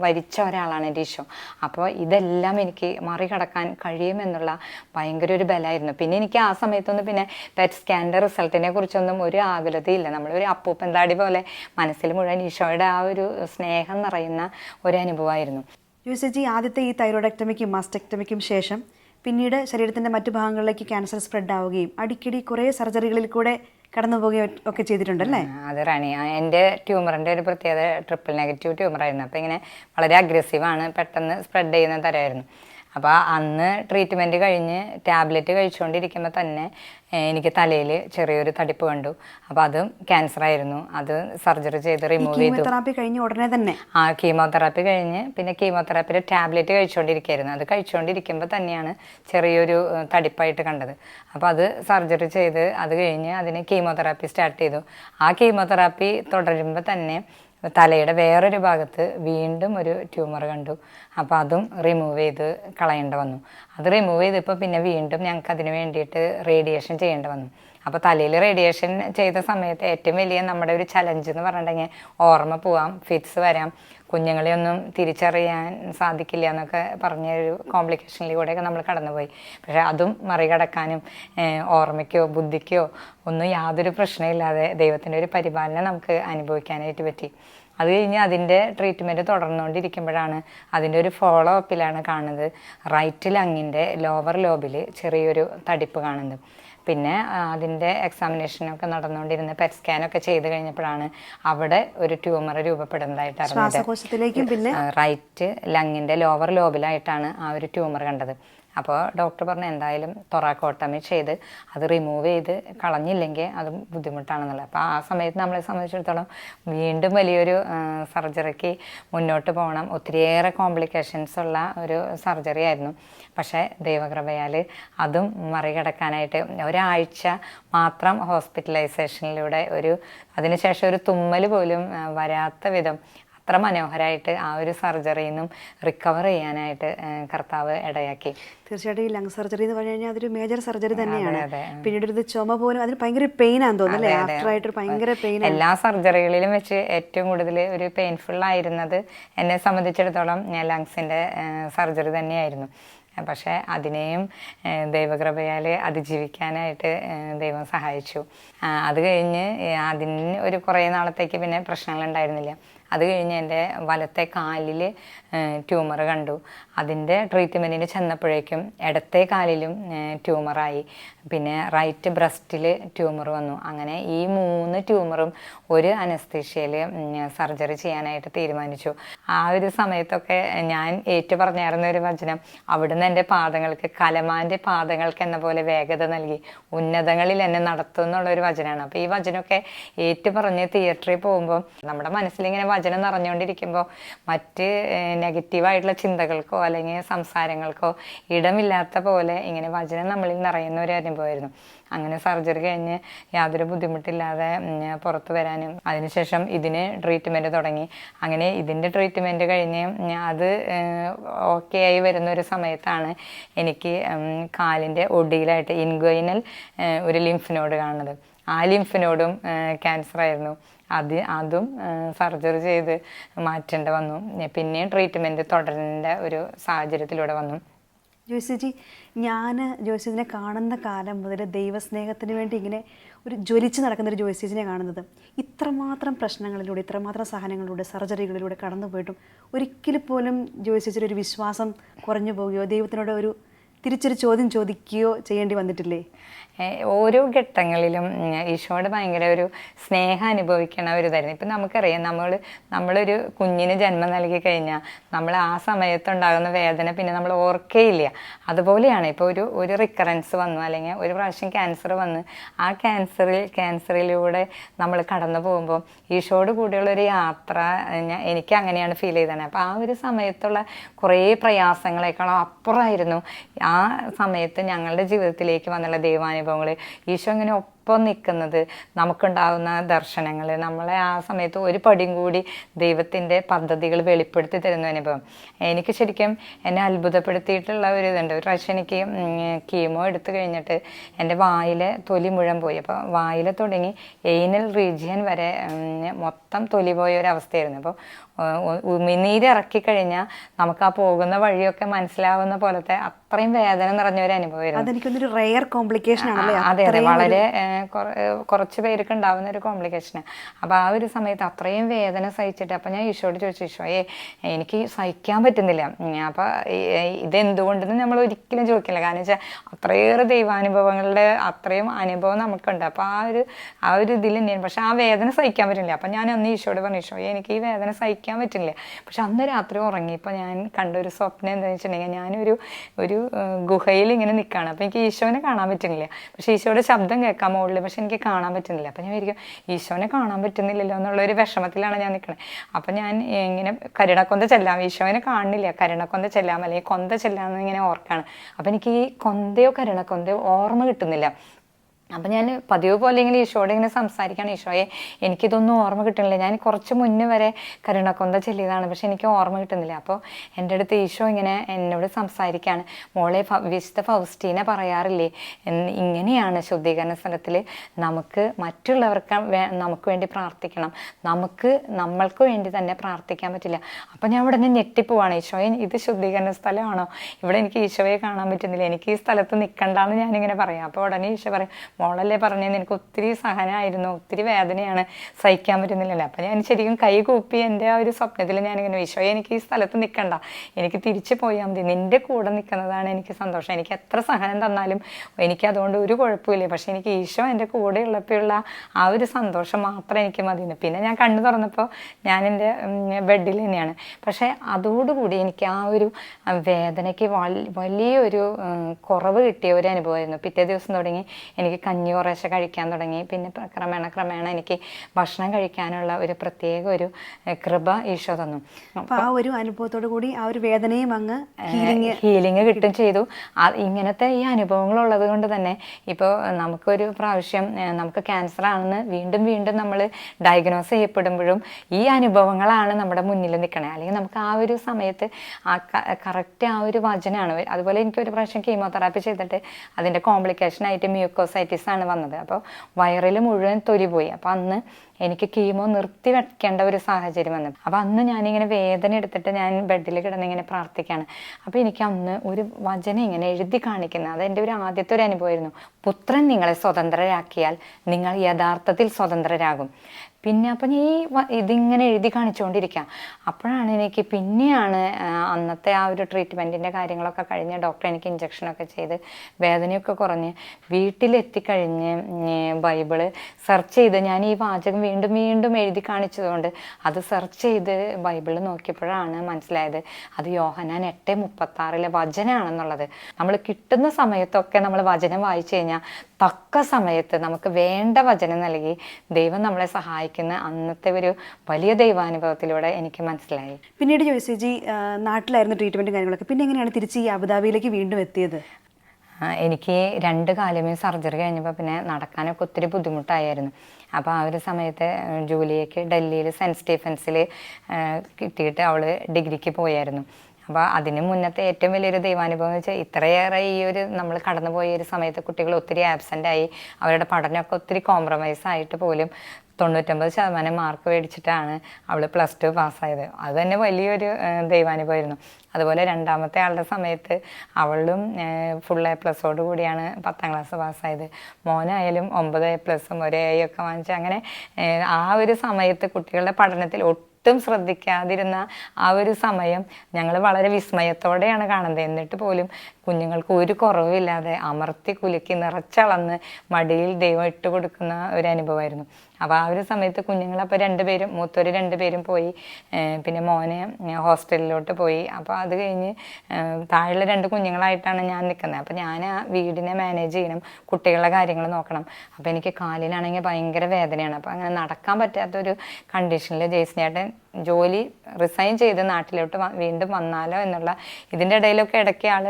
വരിച്ച ഒരാളാണ് എന്റെ ഈശോ. അപ്പോൾ ഇതെല്ലാം എനിക്ക് മറികടക്കാൻ കഴിയുമെന്നുള്ള ഭയങ്കര ഒരു ബലമായിരുന്നു. പിന്നെ എനിക്ക് ആ സമയത്തൊന്നും പിന്നെ പെറ്റ് സ്കാനിന്റെ റിസൾട്ടിനെ കുറിച്ചൊന്നും ഒരു ആകുലതയില്ല. നമ്മളൊരു അപ്പൂപ്പൻ താടി പോലെ മനസ്സിൽ മുഴുവൻ ഈശോയുടെ ആ ഒരു സ്നേഹം നിറയുന്ന ഒരു അനുഭവമായിരുന്നു. യുസജി ആദ്യത്തെ ഈ തൈറോയിഡക്ടമിക്കും മാസ്റ്റക്ടമിക്കും ശേഷം പിന്നീട് ശരീരത്തിന്റെ മറ്റു ഭാഗങ്ങളിലേക്ക് ക്യാൻസർ സ്പ്രെഡ് ആവുകയും അടിക്കടി കുറേ സർജറികളിൽ കൂടെ കടന്നു പോവുകയും ഒക്കെ ചെയ്തിട്ടുണ്ടല്ലേ? അതെ അത് റാണി. എന്റെ ട്യൂമറിന്റെ ഒരു പ്രത്യേകത ട്രിപ്പിൾ നെഗറ്റീവ് ട്യൂമറായിരുന്നു അപ്പോൾ ഇങ്ങനെ വളരെ അഗ്രസീവാണ് പെട്ടെന്ന് സ്പ്രെഡ് ചെയ്യുന്ന തരമായിരുന്നു. അപ്പോൾ അന്ന് ട്രീറ്റ്മെന്റ് കഴിഞ്ഞ് ടാബ്ലറ്റ് കഴിച്ചുകൊണ്ടിരിക്കുമ്പോൾ തന്നെ എനിക്ക് തലയിൽ ചെറിയൊരു തടിപ്പ് കണ്ടു. അപ്പോൾ അതും ക്യാൻസർ ആയിരുന്നു. അത് സർജറി ചെയ്ത് റിമൂവ് ചെയ്തു. കീമോതെറാപ്പി കഴിഞ്ഞ് ഉടനെ തന്നെ? ആ കീമോതെറാപ്പി കഴിഞ്ഞ് പിന്നെ കീമോതെറാപ്പിയുടെ ടാബ്ലറ്റ് കഴിച്ചുകൊണ്ടിരിക്കുകയായിരുന്നു അത് കഴിച്ചുകൊണ്ടിരിക്കുമ്പോൾ തന്നെയാണ് ചെറിയൊരു തടിപ്പായിട്ട് കണ്ടത്. അപ്പോൾ അത് സർജറി ചെയ്ത് അത് കഴിഞ്ഞ് അതിന് കീമോതെറാപ്പി സ്റ്റാർട്ട് ചെയ്തു. ആ കീമോതെറാപ്പി തുടരുമ്പോൾ തന്നെ തലയുടെ വേറൊരു ഭാഗത്ത് വീണ്ടും ഒരു ട്യൂമർ കണ്ടു. അപ്പോൾ അതും റിമൂവ് ചെയ്ത് കളയേണ്ട വന്നു. അത് റിമൂവ് ചെയ്തപ്പോൾ പിന്നെ വീണ്ടും ഞങ്ങൾക്ക് അതിന് വേണ്ടിയിട്ട് റേഡിയേഷൻ ചെയ്യേണ്ടി വന്നു. അപ്പോൾ തലയിൽ റേഡിയേഷൻ ചെയ്ത സമയത്ത് ഏറ്റവും വലിയ നമ്മുടെ ഒരു ചലഞ്ച് എന്ന് പറഞ്ഞിട്ടുണ്ടെങ്കിൽ ഓർമ്മ പോവാം ഫിറ്റ്സ് വരാം. കുഞ്ഞുങ്ങളെ ഒന്നും തിരിച്ചറിയാൻ സാധിക്കില്ല എന്നൊക്കെ പറഞ്ഞ ഒരു കോംപ്ലിക്കേഷനിലൂടെയൊക്കെ നമ്മൾ കടന്നുപോയി. പക്ഷെ അതും മറികടക്കാനും ഓർമ്മയ്ക്കോ ബുദ്ധിക്കോ ഒന്നും യാതൊരു പ്രശ്നമില്ലാതെ ദൈവത്തിന്റെ ഒരു പരിപാലനം നമുക്ക് അനുഭവിക്കാനായിട്ട് പറ്റി. അത് കഴിഞ്ഞ് അതിന്റെ ട്രീറ്റ്മെന്റ് തുടർന്നുകൊണ്ടിരിക്കുമ്പോഴാണ് അതിന്റെ ഒരു ഫോളോ അപ്പിലാണ് കാണുന്നത്. റൈറ്റ് ലങ്ങിന്റെ ലോവർ ലോബിൽ ചെറിയൊരു തടിപ്പ് കാണുന്നത്. പിന്നെ അതിന്റെ എക്സാമിനേഷനൊക്കെ നടന്നുകൊണ്ടിരുന്ന പെറ്റ് സ്കാനൊക്കെ ചെയ്ത് കഴിഞ്ഞപ്പോഴാണ് അവിടെ ഒരു ട്യൂമർ രൂപപ്പെടുന്നതായിട്ട് അറിഞ്ഞത് റൈറ്റ് ലങ്ങിന്റെ ലോവർ ലോബിലായിട്ടാണ് ആ ഒരു ട്യൂമർ കണ്ടത്. അപ്പോൾ ഡോക്ടർ പറഞ്ഞു എന്തായാലും തൊറാക്കോട്ടമി ചെയ്ത് അത് റിമൂവ് ചെയ്ത് കളഞ്ഞില്ലെങ്കിൽ അത് ബുദ്ധിമുട്ടാണെന്നുള്ളത്. അപ്പോൾ ആ സമയത്ത് നമ്മളെ സംബന്ധിച്ചിടത്തോളം വീണ്ടും വലിയൊരു സർജറിക്ക് മുന്നോട്ട് പോകണം. ഒത്തിരിയേറെ കോംപ്ലിക്കേഷൻസ് ഉള്ള ഒരു സർജറി ആയിരുന്നു. പക്ഷേ ദൈവകൃപയാൽ അതും മറികടക്കാനായിട്ട് ഒരാഴ്ച മാത്രം ഹോസ്പിറ്റലൈസേഷനിലൂടെ ഒരു അതിനുശേഷം ഒരു തുമ്മൽ പോലും വരാത്ത വിധം അത്ര മനോഹരമായിട്ട് ആ ഒരു സർജറിയിൽ നിന്നും റിക്കവർ ചെയ്യാനായിട്ട് കർത്താവ് ഇടയാക്കി. തീർച്ചയായിട്ടും ഈ ലങ് സർജറി എന്ന് പറഞ്ഞു കഴിഞ്ഞാൽ അതൊരു മേജർ സർജറി തന്നെയാണ്. പിന്നീട് ഒരു ചുമ പോലും അതിന് ഭയങ്കര പെയിൻ ആണെന്ന് തോന്നുന്നു. ആഫ്റ്റർ ആയിട്ട് ഭയങ്കര പെയിൻ എല്ലാ സർജറികളിലും വെച്ച് ഏറ്റവും കൂടുതൽ ഒരു പെയിൻഫുൾ ആയിരുന്നത് എന്നെ സംബന്ധിച്ചിടത്തോളം ഞാൻ ലങ്സിന്റെ സർജറി തന്നെയായിരുന്നു. പക്ഷേ അതിനെയും ദൈവകൃപയാൽ അതിജീവിക്കാനായിട്ട് ദൈവം സഹായിച്ചു. അത് കഴിഞ്ഞ് അതിന് ഒരു കുറേ നാളത്തേക്ക് പിന്നെ പ്രശ്നങ്ങൾ ഉണ്ടായിരുന്നില്ല. അത് കഴിഞ്ഞ് എന്റെ വലത്തെ കാലിൽ ട്യൂമർ കണ്ടു. അതിന്റെ ട്രീറ്റ്മെന്റിന് ചെന്നപ്പോഴേക്കും ഇടത്തെ കാലിലും ട്യൂമറായി. പിന്നെ റൈറ്റ് ബ്രസ്റ്റിൽ ട്യൂമർ വന്നു. അങ്ങനെ ഈ മൂന്ന് ട്യൂമറും ഒരു അനസ്തീഷ്യയിൽ സർജറി ചെയ്യാനായിട്ട് തീരുമാനിച്ചു. ആ ഒരു സമയത്തൊക്കെ ഞാൻ ഏറ്റു പറഞ്ഞായിരുന്ന ഒരു വചനം അവിടുന്ന് എന്റെ പാദങ്ങൾക്ക് കലമാന്റെ പാദങ്ങൾക്ക് എന്ന പോലെ വേഗത നൽകി ഉന്നതങ്ങളിൽ എന്നെ നടത്തും എന്നുള്ള ഒരു വചനമാണ്. അപ്പോൾ ഈ വചനമൊക്കെ ഏറ്റു പറഞ്ഞ് തിയേറ്ററിൽ പോകുമ്പോൾ നമ്മുടെ മനസ്സിലിങ്ങനെ വചനം നിറഞ്ഞുകൊണ്ടിരിക്കുമ്പോൾ മറ്റ് നെഗറ്റീവായിട്ടുള്ള ചിന്തകൾക്കോ അല്ലെങ്കിൽ സംസാരങ്ങൾക്കോ ഇടമില്ലാത്ത പോലെ ഇങ്ങനെ വചനം നമ്മളിൽ നിറയുന്ന ഒരു അനുഭവമായിരുന്നു അങ്ങനെ സർജറി കഴിഞ്ഞ് യാതൊരു ബുദ്ധിമുട്ടില്ലാതെ പുറത്തു വരാനും അതിനുശേഷം ഇതിന് ട്രീറ്റ്മെന്റ് തുടങ്ങി. അങ്ങനെ ഇതിന്റെ ട്രീറ്റ്മെന്റ് കഴിഞ്ഞ് അത് ഓക്കെ ആയി വരുന്ന ഒരു സമയത്താണ് എനിക്ക് കാലിന്റെ ഒടിയിലായിട്ട് ഇൻഗോയിനൽ ഒരു ലിംഫ് നോഡ് കാണുന്നത്. ആ ലിംഫ് നോഡും ക്യാൻസർ ആയിരുന്നു. അത് അതും സർജറി ചെയ്ത് മാറ്റേണ്ടി വന്നു. പിന്നെയും ട്രീറ്റ്മെന്റ് തുടരേണ്ട ഒരു സാഹചര്യത്തിലൂടെ വന്നു. ജോസിജി ഞാൻ ജോസിജിനെ കാണുന്ന കാലം മുതൽ ദൈവസ്നേഹത്തിന് വേണ്ടി ഇങ്ങനെ ഒരു ജ്വലിച്ച് നടക്കുന്ന ഒരു ജോസിജിനെ കാണുന്നത് ഇത്രമാത്രം പ്രശ്നങ്ങളിലൂടെ ഇത്രമാത്രം സഹനങ്ങളിലൂടെ സർജറികളിലൂടെ കടന്നു പോയിട്ടും ഒരിക്കലും പോലും ജോസിജിയുടെ ഒരു വിശ്വാസം കുറഞ്ഞു പോവുകയോ ദൈവത്തിനോട് ഒരു തിരിച്ചൊരു ചോദ്യം ചോദിക്കുകയോ ചെയ്യേണ്ടി വന്നിട്ടില്ലേ? ഓരോ ഘട്ടങ്ങളിലും ഈശോയുടെ ഭയങ്കര ഒരു സ്നേഹം അനുഭവിക്കണ ഒരു ഇതായിരുന്നു. ഇപ്പം നമുക്കറിയാം നമ്മൾ നമ്മളൊരു കുഞ്ഞിന് ജന്മം നൽകി കഴിഞ്ഞാൽ നമ്മൾ ആ സമയത്തുണ്ടാകുന്ന വേദന പിന്നെ നമ്മൾ ഓർക്കേയില്ല. അതുപോലെയാണ് ഇപ്പോൾ ഒരു ഒരു റിക്കറൻസ് വന്നു അല്ലെങ്കിൽ ഒരു പ്രാവശ്യം ക്യാൻസർ വന്ന് ആ ക്യാൻസറിൽ ക്യാൻസറിലൂടെ നമ്മൾ കടന്നു പോകുമ്പോൾ ഈശോയോട് കൂടിയുള്ള ഒരു യാത്ര എനിക്ക് അങ്ങനെയാണ് ഫീൽ ചെയ്തത്. അപ്പോൾ ആ ഒരു സമയത്തുള്ള കുറേ പ്രയാസങ്ങളെക്കാളും അപ്പുറമായിരുന്നു ആ സമയത്ത് ഞങ്ങളുടെ ജീവിതത്തിലേക്ക് വന്നുള്ള ദൈവാനുഭവങ്ങൾ ഈശോ ഇങ്ങനെ ഒപ്പം നിൽക്കുന്നത് നമുക്കുണ്ടാകുന്ന ദർശനങ്ങൾ. നമ്മളെ ആ സമയത്ത് ഒരു പടിയും കൂടി ദൈവത്തിന്റെ പദ്ധതികൾ വെളിപ്പെടുത്തി തരുന്ന അനുഭവം. എനിക്ക് ശരിക്കും എന്നെ അത്ഭുതപ്പെടുത്തിയിട്ടുള്ള ഒരു ഇതുണ്ട്. ഒരു പ്രാവശ്യം എനിക്ക് കീമോ എടുത്തു കഴിഞ്ഞിട്ട് എന്റെ വായിലെ തൊലി മുഴുവൻ പോയി. അപ്പോൾ വായിലെ തുടങ്ങി എയിനൽ റീജിയൻ വരെ മൊത്തം തൊലി പോയ ഒരു അവസ്ഥയായിരുന്നു. അപ്പോൾ ഉമിനീര് ഇറക്കി കഴിഞ്ഞാൽ നമുക്ക് ആ പോകുന്ന വഴിയൊക്കെ മനസ്സിലാവുന്ന പോലത്തെ അത്രയും വേദന നിറഞ്ഞ ഒരു അനുഭവമായിരുന്നു. അതെനിക്കൊന്നൊരു റെയർ കോംപ്ലിക്കേഷൻ അതെ അതെ. വളരെ കുറച്ച് പേർക്ക് ഉണ്ടാവുന്ന ഒരു കോംപ്ലിക്കേഷന് അപ്പോൾ ആ ഒരു സമയത്ത് അത്രയും വേദന സഹിച്ചിട്ട് അപ്പോൾ ഞാൻ ഈശോയോട് ചോദിച്ചു ഈശോയെ എനിക്ക് സഹിക്കാൻ പറ്റുന്നില്ല. അപ്പോൾ ഇതെന്തുകൊണ്ടെന്ന് നമ്മൾ ഒരിക്കലും ചോദിക്കില്ല. കാരണം വെച്ചാൽ അത്രയേറെ ദൈവാനുഭവങ്ങളുടെ അത്രയും അനുഭവം നമുക്കുണ്ട്. അപ്പോൾ ആ ഒരു ആ ഒരു ഇതിൽ തന്നെയാണ്. പക്ഷെ ആ വേദന സഹിക്കാൻ പറ്റുന്നില്ല. അപ്പം ഞാൻ അന്ന് ഈശോയോട് പറഞ്ഞു ഈശോയെ എനിക്ക് ഈ വേദന സഹിക്കാൻ പറ്റുന്നില്ല. പക്ഷെ അന്ന് രാത്രി ഉറങ്ങിയപ്പോൾ ഞാൻ കണ്ട ഒരു സ്വപ്നം എന്താണെന്ന് വെച്ചിട്ടുണ്ടെങ്കിൽ ഞാനൊരു ഒരു ഗുഹയിൽ ഇങ്ങനെ നിൽക്കുകയാണ് അപ്പോൾ എനിക്ക് ഈശോനെ കാണാൻ പറ്റുന്നില്ല. പക്ഷെ ഈശോയുടെ ശബ്ദം കേൾക്കാൻ മുകളിൽ പക്ഷെ എനിക്ക് കാണാൻ പറ്റുന്നില്ല. അപ്പം ഞാൻ വിചാരിക്കും ഈശോനെ കാണാൻ പറ്റുന്നില്ലല്ലോ എന്നുള്ള ഒരു വിഷമത്തിലാണ് ഞാൻ നിൽക്കുന്നത് അപ്പം ഞാൻ ഇങ്ങനെ കരുണക്കൊന്ത ചെല്ലാം ഈശോനെ കാണുന്നില്ല. കരുണക്കൊന്ത ചെല്ലാം അല്ലെങ്കിൽ കൊന്ത ചെല്ലാം ഇങ്ങനെ ഓർക്കാണ്. അപ്പം എനിക്ക് ഈ കൊന്തയോ കരുണക്കൊന്തയോ ഓർമ്മ കിട്ടുന്നില്ല. അപ്പം ഞാൻ പതിവ് പോലെ ഇങ്ങനെ ഈശോയോട് ഇങ്ങനെ സംസാരിക്കുകയാണ് ഈശോയെ എനിക്കിതൊന്നും ഓർമ്മ കിട്ടുന്നില്ല. ഞാൻ കുറച്ച് മുന്നേ വരെ കരുണക്കൊന്ത ചെല്ലിയതാണ് പക്ഷെ എനിക്ക് ഓർമ്മ കിട്ടുന്നില്ല. അപ്പോൾ എന്റെ അടുത്ത് ഈശോ ഇങ്ങനെ എന്നോട് സംസാരിക്കുകയാണ് മോളെ വിശുദ്ധ ഫൗസ്റ്റീന പറയാറില്ലേ ഇങ്ങനെയാണ് ശുദ്ധീകരണ സ്ഥലത്തിൽ നമുക്ക് മറ്റുള്ളവർക്ക് നമുക്ക് വേണ്ടി പ്രാർത്ഥിക്കണം. നമുക്ക് നമ്മൾക്ക് വേണ്ടി തന്നെ പ്രാർത്ഥിക്കാൻ പറ്റില്ല. അപ്പം ഞാൻ ഇവിടെ നിന്ന് ഞെട്ടിപ്പോവാണ്. ഈശോയെ ഇത് ശുദ്ധീകരണ സ്ഥലമാണോ? ഇവിടെ എനിക്ക് ഈശോയെ കാണാൻ പറ്റുന്നില്ല. എനിക്ക് ഈ സ്ഥലത്ത് നിൽക്കണ്ടെന്ന് ഞാനിങ്ങനെ പറയാം. അപ്പോൾ ഉടനെ ഈശോ പറയും മോളല്ലേ പറഞ്ഞത് എനിക്ക് ഒത്തിരി സഹനമായിരുന്നു ഒത്തിരി വേദനയാണ്. സഹിക്കാൻ പറ്റുന്നില്ലല്ലോ. അപ്പം ഞാൻ ശരിക്കും കൈ കൂപ്പി എന്റെ ആ ഒരു സ്വപ്നത്തിൽ ഞാനിങ്ങനെ ഈശോയെ എനിക്ക് ഈ സ്ഥലത്ത് നിൽക്കണ്ട എനിക്ക് തിരിച്ചു പോയാൽ മതി. നിന്റെ കൂടെ നിൽക്കുന്നതാണ് എനിക്ക് സന്തോഷം. എനിക്ക് എത്ര സഹനം തന്നാലും എനിക്ക് അതുകൊണ്ട് ഒരു കുഴപ്പമില്ല. പക്ഷേ എനിക്ക് ഈശോ എന്റെ കൂടെ ഉള്ളപ്പോഴുള്ള ആ ഒരു സന്തോഷം മാത്രം എനിക്ക് മതിയെന്ന് പിന്നെ ഞാൻ കണ്ണു തുറന്നപ്പോൾ ഞാൻ എന്റെ ബെഡിൽ തന്നെയാണ്. പക്ഷേ അതോടുകൂടി എനിക്ക് ആ ഒരു വേദനയ്ക്ക് വലിയൊരു കുറവ് കിട്ടിയ ഒരു അനുഭവമായിരുന്നു. പിറ്റേ ദിവസം തുടങ്ങി എനിക്ക് കഞ്ഞി കുറേശ്ശെ കഴിക്കാൻ തുടങ്ങി. പിന്നെ ക്രമേണ ക്രമേണ എനിക്ക് ഭക്ഷണം കഴിക്കാനുള്ള ഒരു പ്രത്യേക ഒരു കൃപ ഈശോ തന്നു. അപ്പൊ ആ ഒരു അനുഭവത്തോടു കൂടി ആ ഒരു വേദനയും അങ്ങ് ഹീലിംഗ് കിട്ടും. ചെയ്തു. ഇങ്ങനത്തെ ഈ അനുഭവങ്ങളുള്ളത് കൊണ്ട് തന്നെ ഇപ്പോൾ നമുക്കൊരു പ്രാവശ്യം നമുക്ക് ക്യാൻസർ ആണെന്ന് വീണ്ടും വീണ്ടും നമ്മൾ ഡയഗ്നോസ് ചെയ്യപ്പെടുമ്പോഴും ഈ അനുഭവങ്ങളാണ് നമ്മുടെ മുന്നിൽ നിൽക്കണേ. അല്ലെങ്കിൽ നമുക്ക് ആ ഒരു സമയത്ത് ആ കറക്റ്റ് ആ ഒരു വചനമാണ് അതുപോലെ എനിക്ക് ഒരു പ്രാവശ്യം കീമോതെറാപ്പി ചെയ്തിട്ട് അതിന്റെ കോംപ്ലിക്കേഷൻ ആയിട്ട് മ്യൂക്കോസൈറ്റിസ് ആണ് വന്നത്. അപ്പോൾ വയറിൽ മുഴുവൻ തൊലിപോയി. അപ്പോൾ അന്ന് എനിക്ക് കീമോ നിർത്തി വെക്കേണ്ട ഒരു സാഹചര്യം വന്നു. അപ്പോൾ അന്ന് ഞാനിങ്ങനെ വേദന എടുത്തിട്ട് ഞാൻ ബെഡിൽ കിടന്ന് ഇങ്ങനെ പ്രാർത്ഥിക്കുകയാണ്. അപ്പോൾ എനിക്ക് അന്ന് ഒരു വചനം ഇങ്ങനെ എഴുതി കാണിക്കുന്നത് അത് എന്റെ ഒരു ആദ്യത്തെ ഒരു അനുഭവമായിരുന്നു. പുത്രൻ നിങ്ങളെ സ്വതന്ത്രരാക്കിയാൽ നിങ്ങൾ യഥാർത്ഥത്തിൽ സ്വതന്ത്രരാകും. പിന്നെ അപ്പം ഈ ഇതിങ്ങനെ എഴുതി കാണിച്ചുകൊണ്ടിരിക്കുക അപ്പോഴാണ് എനിക്ക് പിന്നെയാണ് അന്നത്തെ ആ ഒരു ട്രീറ്റ്മെന്റിന്റെ കാര്യങ്ങളൊക്കെ കഴിഞ്ഞ് ഡോക്ടർ എനിക്ക് ഇഞ്ചക്ഷനൊക്കെ ചെയ്ത് വേദനയൊക്കെ കുറഞ്ഞ് വീട്ടിലെത്തിക്കഴിഞ്ഞ് ബൈബിൾ സെർച്ച് ചെയ്ത് ഞാൻ ഈ വാചകം വീണ്ടും വീണ്ടും എഴുതി കാണിച്ചതുകൊണ്ട് അത് സെർച്ച് ചെയ്ത് ബൈബിളിൽ നോക്കിയപ്പോഴാണ് മനസ്സിലായത് അത് യോഹനാൻ എട്ട് മുപ്പത്താറിലെ വചനമാണെന്നുള്ളത് നമ്മൾ കിട്ടുന്ന സമയത്തൊക്കെ നമ്മൾ വചനം വായിച്ചു കഴിഞ്ഞാൽ തക്ക സമയത്ത് നമുക്ക് വേണ്ട വചനം നൽകി ദൈവം നമ്മളെ സഹായിക്കുന്ന അന്നത്തെ ഒരു വലിയ ദൈവാനുഭവത്തിലൂടെ എനിക്ക് മനസ്സിലായി. പിന്നീട് ജോയിസി നാട്ടിലായിരുന്നു ട്രീറ്റ്മെന്റ് കാര്യങ്ങളൊക്കെ. പിന്നെ എങ്ങനെയാണ് തിരിച്ച് ഈ അബുദാബിയിലേക്ക് വീണ്ടും എത്തിയത്? എനിക്ക് രണ്ട് കാലമേ സർജറി കഴിഞ്ഞപ്പോൾ പിന്നെ നടക്കാനൊക്കെ ഒത്തിരി ബുദ്ധിമുട്ടായിരുന്നു. അപ്പോൾ ആ ഒരു സമയത്ത് ജോലിയൊക്കെ ജൂലിയയ്ക്ക് ഡൽഹിയിൽ സെന്റ് സ്റ്റീഫൻസിൽ കിട്ടിയിട്ട് അവൾ ഡിഗ്രിക്ക് പോയായിരുന്നു. അപ്പോൾ അതിന് മുന്നത്തെ ഏറ്റവും വലിയൊരു ദൈവാനുഭവം എന്ന് വെച്ചാൽ ഇത്രയേറെ ഈ ഒരു നമ്മൾ കടന്നുപോയ ഒരു സമയത്ത് കുട്ടികൾ ഒത്തിരി ആബ്സെന്റ് ആയി. അവരുടെ പഠനമൊക്കെ ഒത്തിരി കോംപ്രമൈസ് ആയിട്ട് പോലും തൊണ്ണൂറ്റൊമ്പത് ശതമാനം മാർക്ക് മേടിച്ചിട്ടാണ് അവൾ പ്ലസ് ടു പാസ്സായത് അത് തന്നെ വലിയൊരു ദൈവാനുഭവമായിരുന്നു. അതുപോലെ രണ്ടാമത്തെ ആളുടെ സമയത്ത് അവളും ഫുൾ എ പ്ലസോട് കൂടിയാണ് പത്താം ക്ലാസ് പാസ്സായത് മോനായാലും ഒമ്പത് എ പ്ലസും ഒരു എ ഒക്കെ വാങ്ങിച്ച് അങ്ങനെ ആ ഒരു സമയത്ത് കുട്ടികളുടെ പഠനത്തിൽ ഒട്ടും ശ്രദ്ധിക്കാതിരുന്ന ആ ഒരു സമയം ഞങ്ങൾ വളരെ വിസ്മയത്തോടെയാണ് കാണുന്നത്. എന്നിട്ട് പോലും കുഞ്ഞുങ്ങൾക്ക് ഒരു കുറവില്ലാതെ അമർത്തി കുലുക്കി നിറച്ചളന്ന് മടിയിൽ ദൈവം ഇട്ട് കൊടുക്കുന്ന ഒരു അനുഭവമായിരുന്നു. അപ്പോൾ ആ ഒരു സമയത്ത് കുഞ്ഞുങ്ങളപ്പോൾ രണ്ടുപേരും മൂത്തൊരു രണ്ടുപേരും പോയി പിന്നെ മോനെ ഹോസ്റ്റലിലോട്ട് പോയി. അപ്പോൾ അത് കഴിഞ്ഞ് താഴെ രണ്ട് കുഞ്ഞുങ്ങളായിട്ടാണ് ഞാൻ നിൽക്കുന്നത്. അപ്പോൾ ഞാൻ ആ വീടിനെ മാനേജ് ചെയ്യണം കുട്ടികളുടെ കാര്യങ്ങൾ നോക്കണം. അപ്പോൾ എനിക്ക് കാലിനാണെങ്കിൽ ഭയങ്കര വേദനയാണ്. അപ്പോൾ അങ്ങനെ നടക്കാൻ പറ്റാത്തൊരു കണ്ടീഷനിൽ ജേസ്നേട്ടൻ ജോലി റിസൈൻ ചെയ്ത് നാട്ടിലോട്ട് വീണ്ടും വന്നാലോ എന്നുള്ള ഇതിന്റെ ഇടയിലൊക്കെ ഇടയ്ക്ക് ആൾ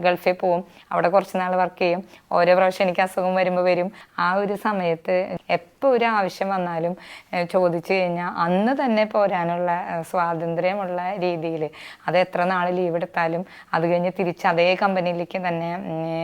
ഗൾഫിൽ പോവും. അവിടെ കുറച്ച് നാൾ വർക്ക് ചെയ്യും. ഓരോ പ്രാവശ്യം എനിക്ക് അസുഖം വരുമ്പോൾ വരും. ആ ഒരു സമയത്ത് എപ്പോൾ ഒരു ആവശ്യം വന്നാലും ചോദിച്ചു കഴിഞ്ഞാൽ അന്ന് തന്നെ പോരാനുള്ള സ്വാതന്ത്ര്യമുള്ള രീതിയിൽ അത് എത്ര നാൾ ലീവ് എടുത്താലും അത് കഴിഞ്ഞ് തിരിച്ച് അതേ കമ്പനിയിലേക്ക് തന്നെ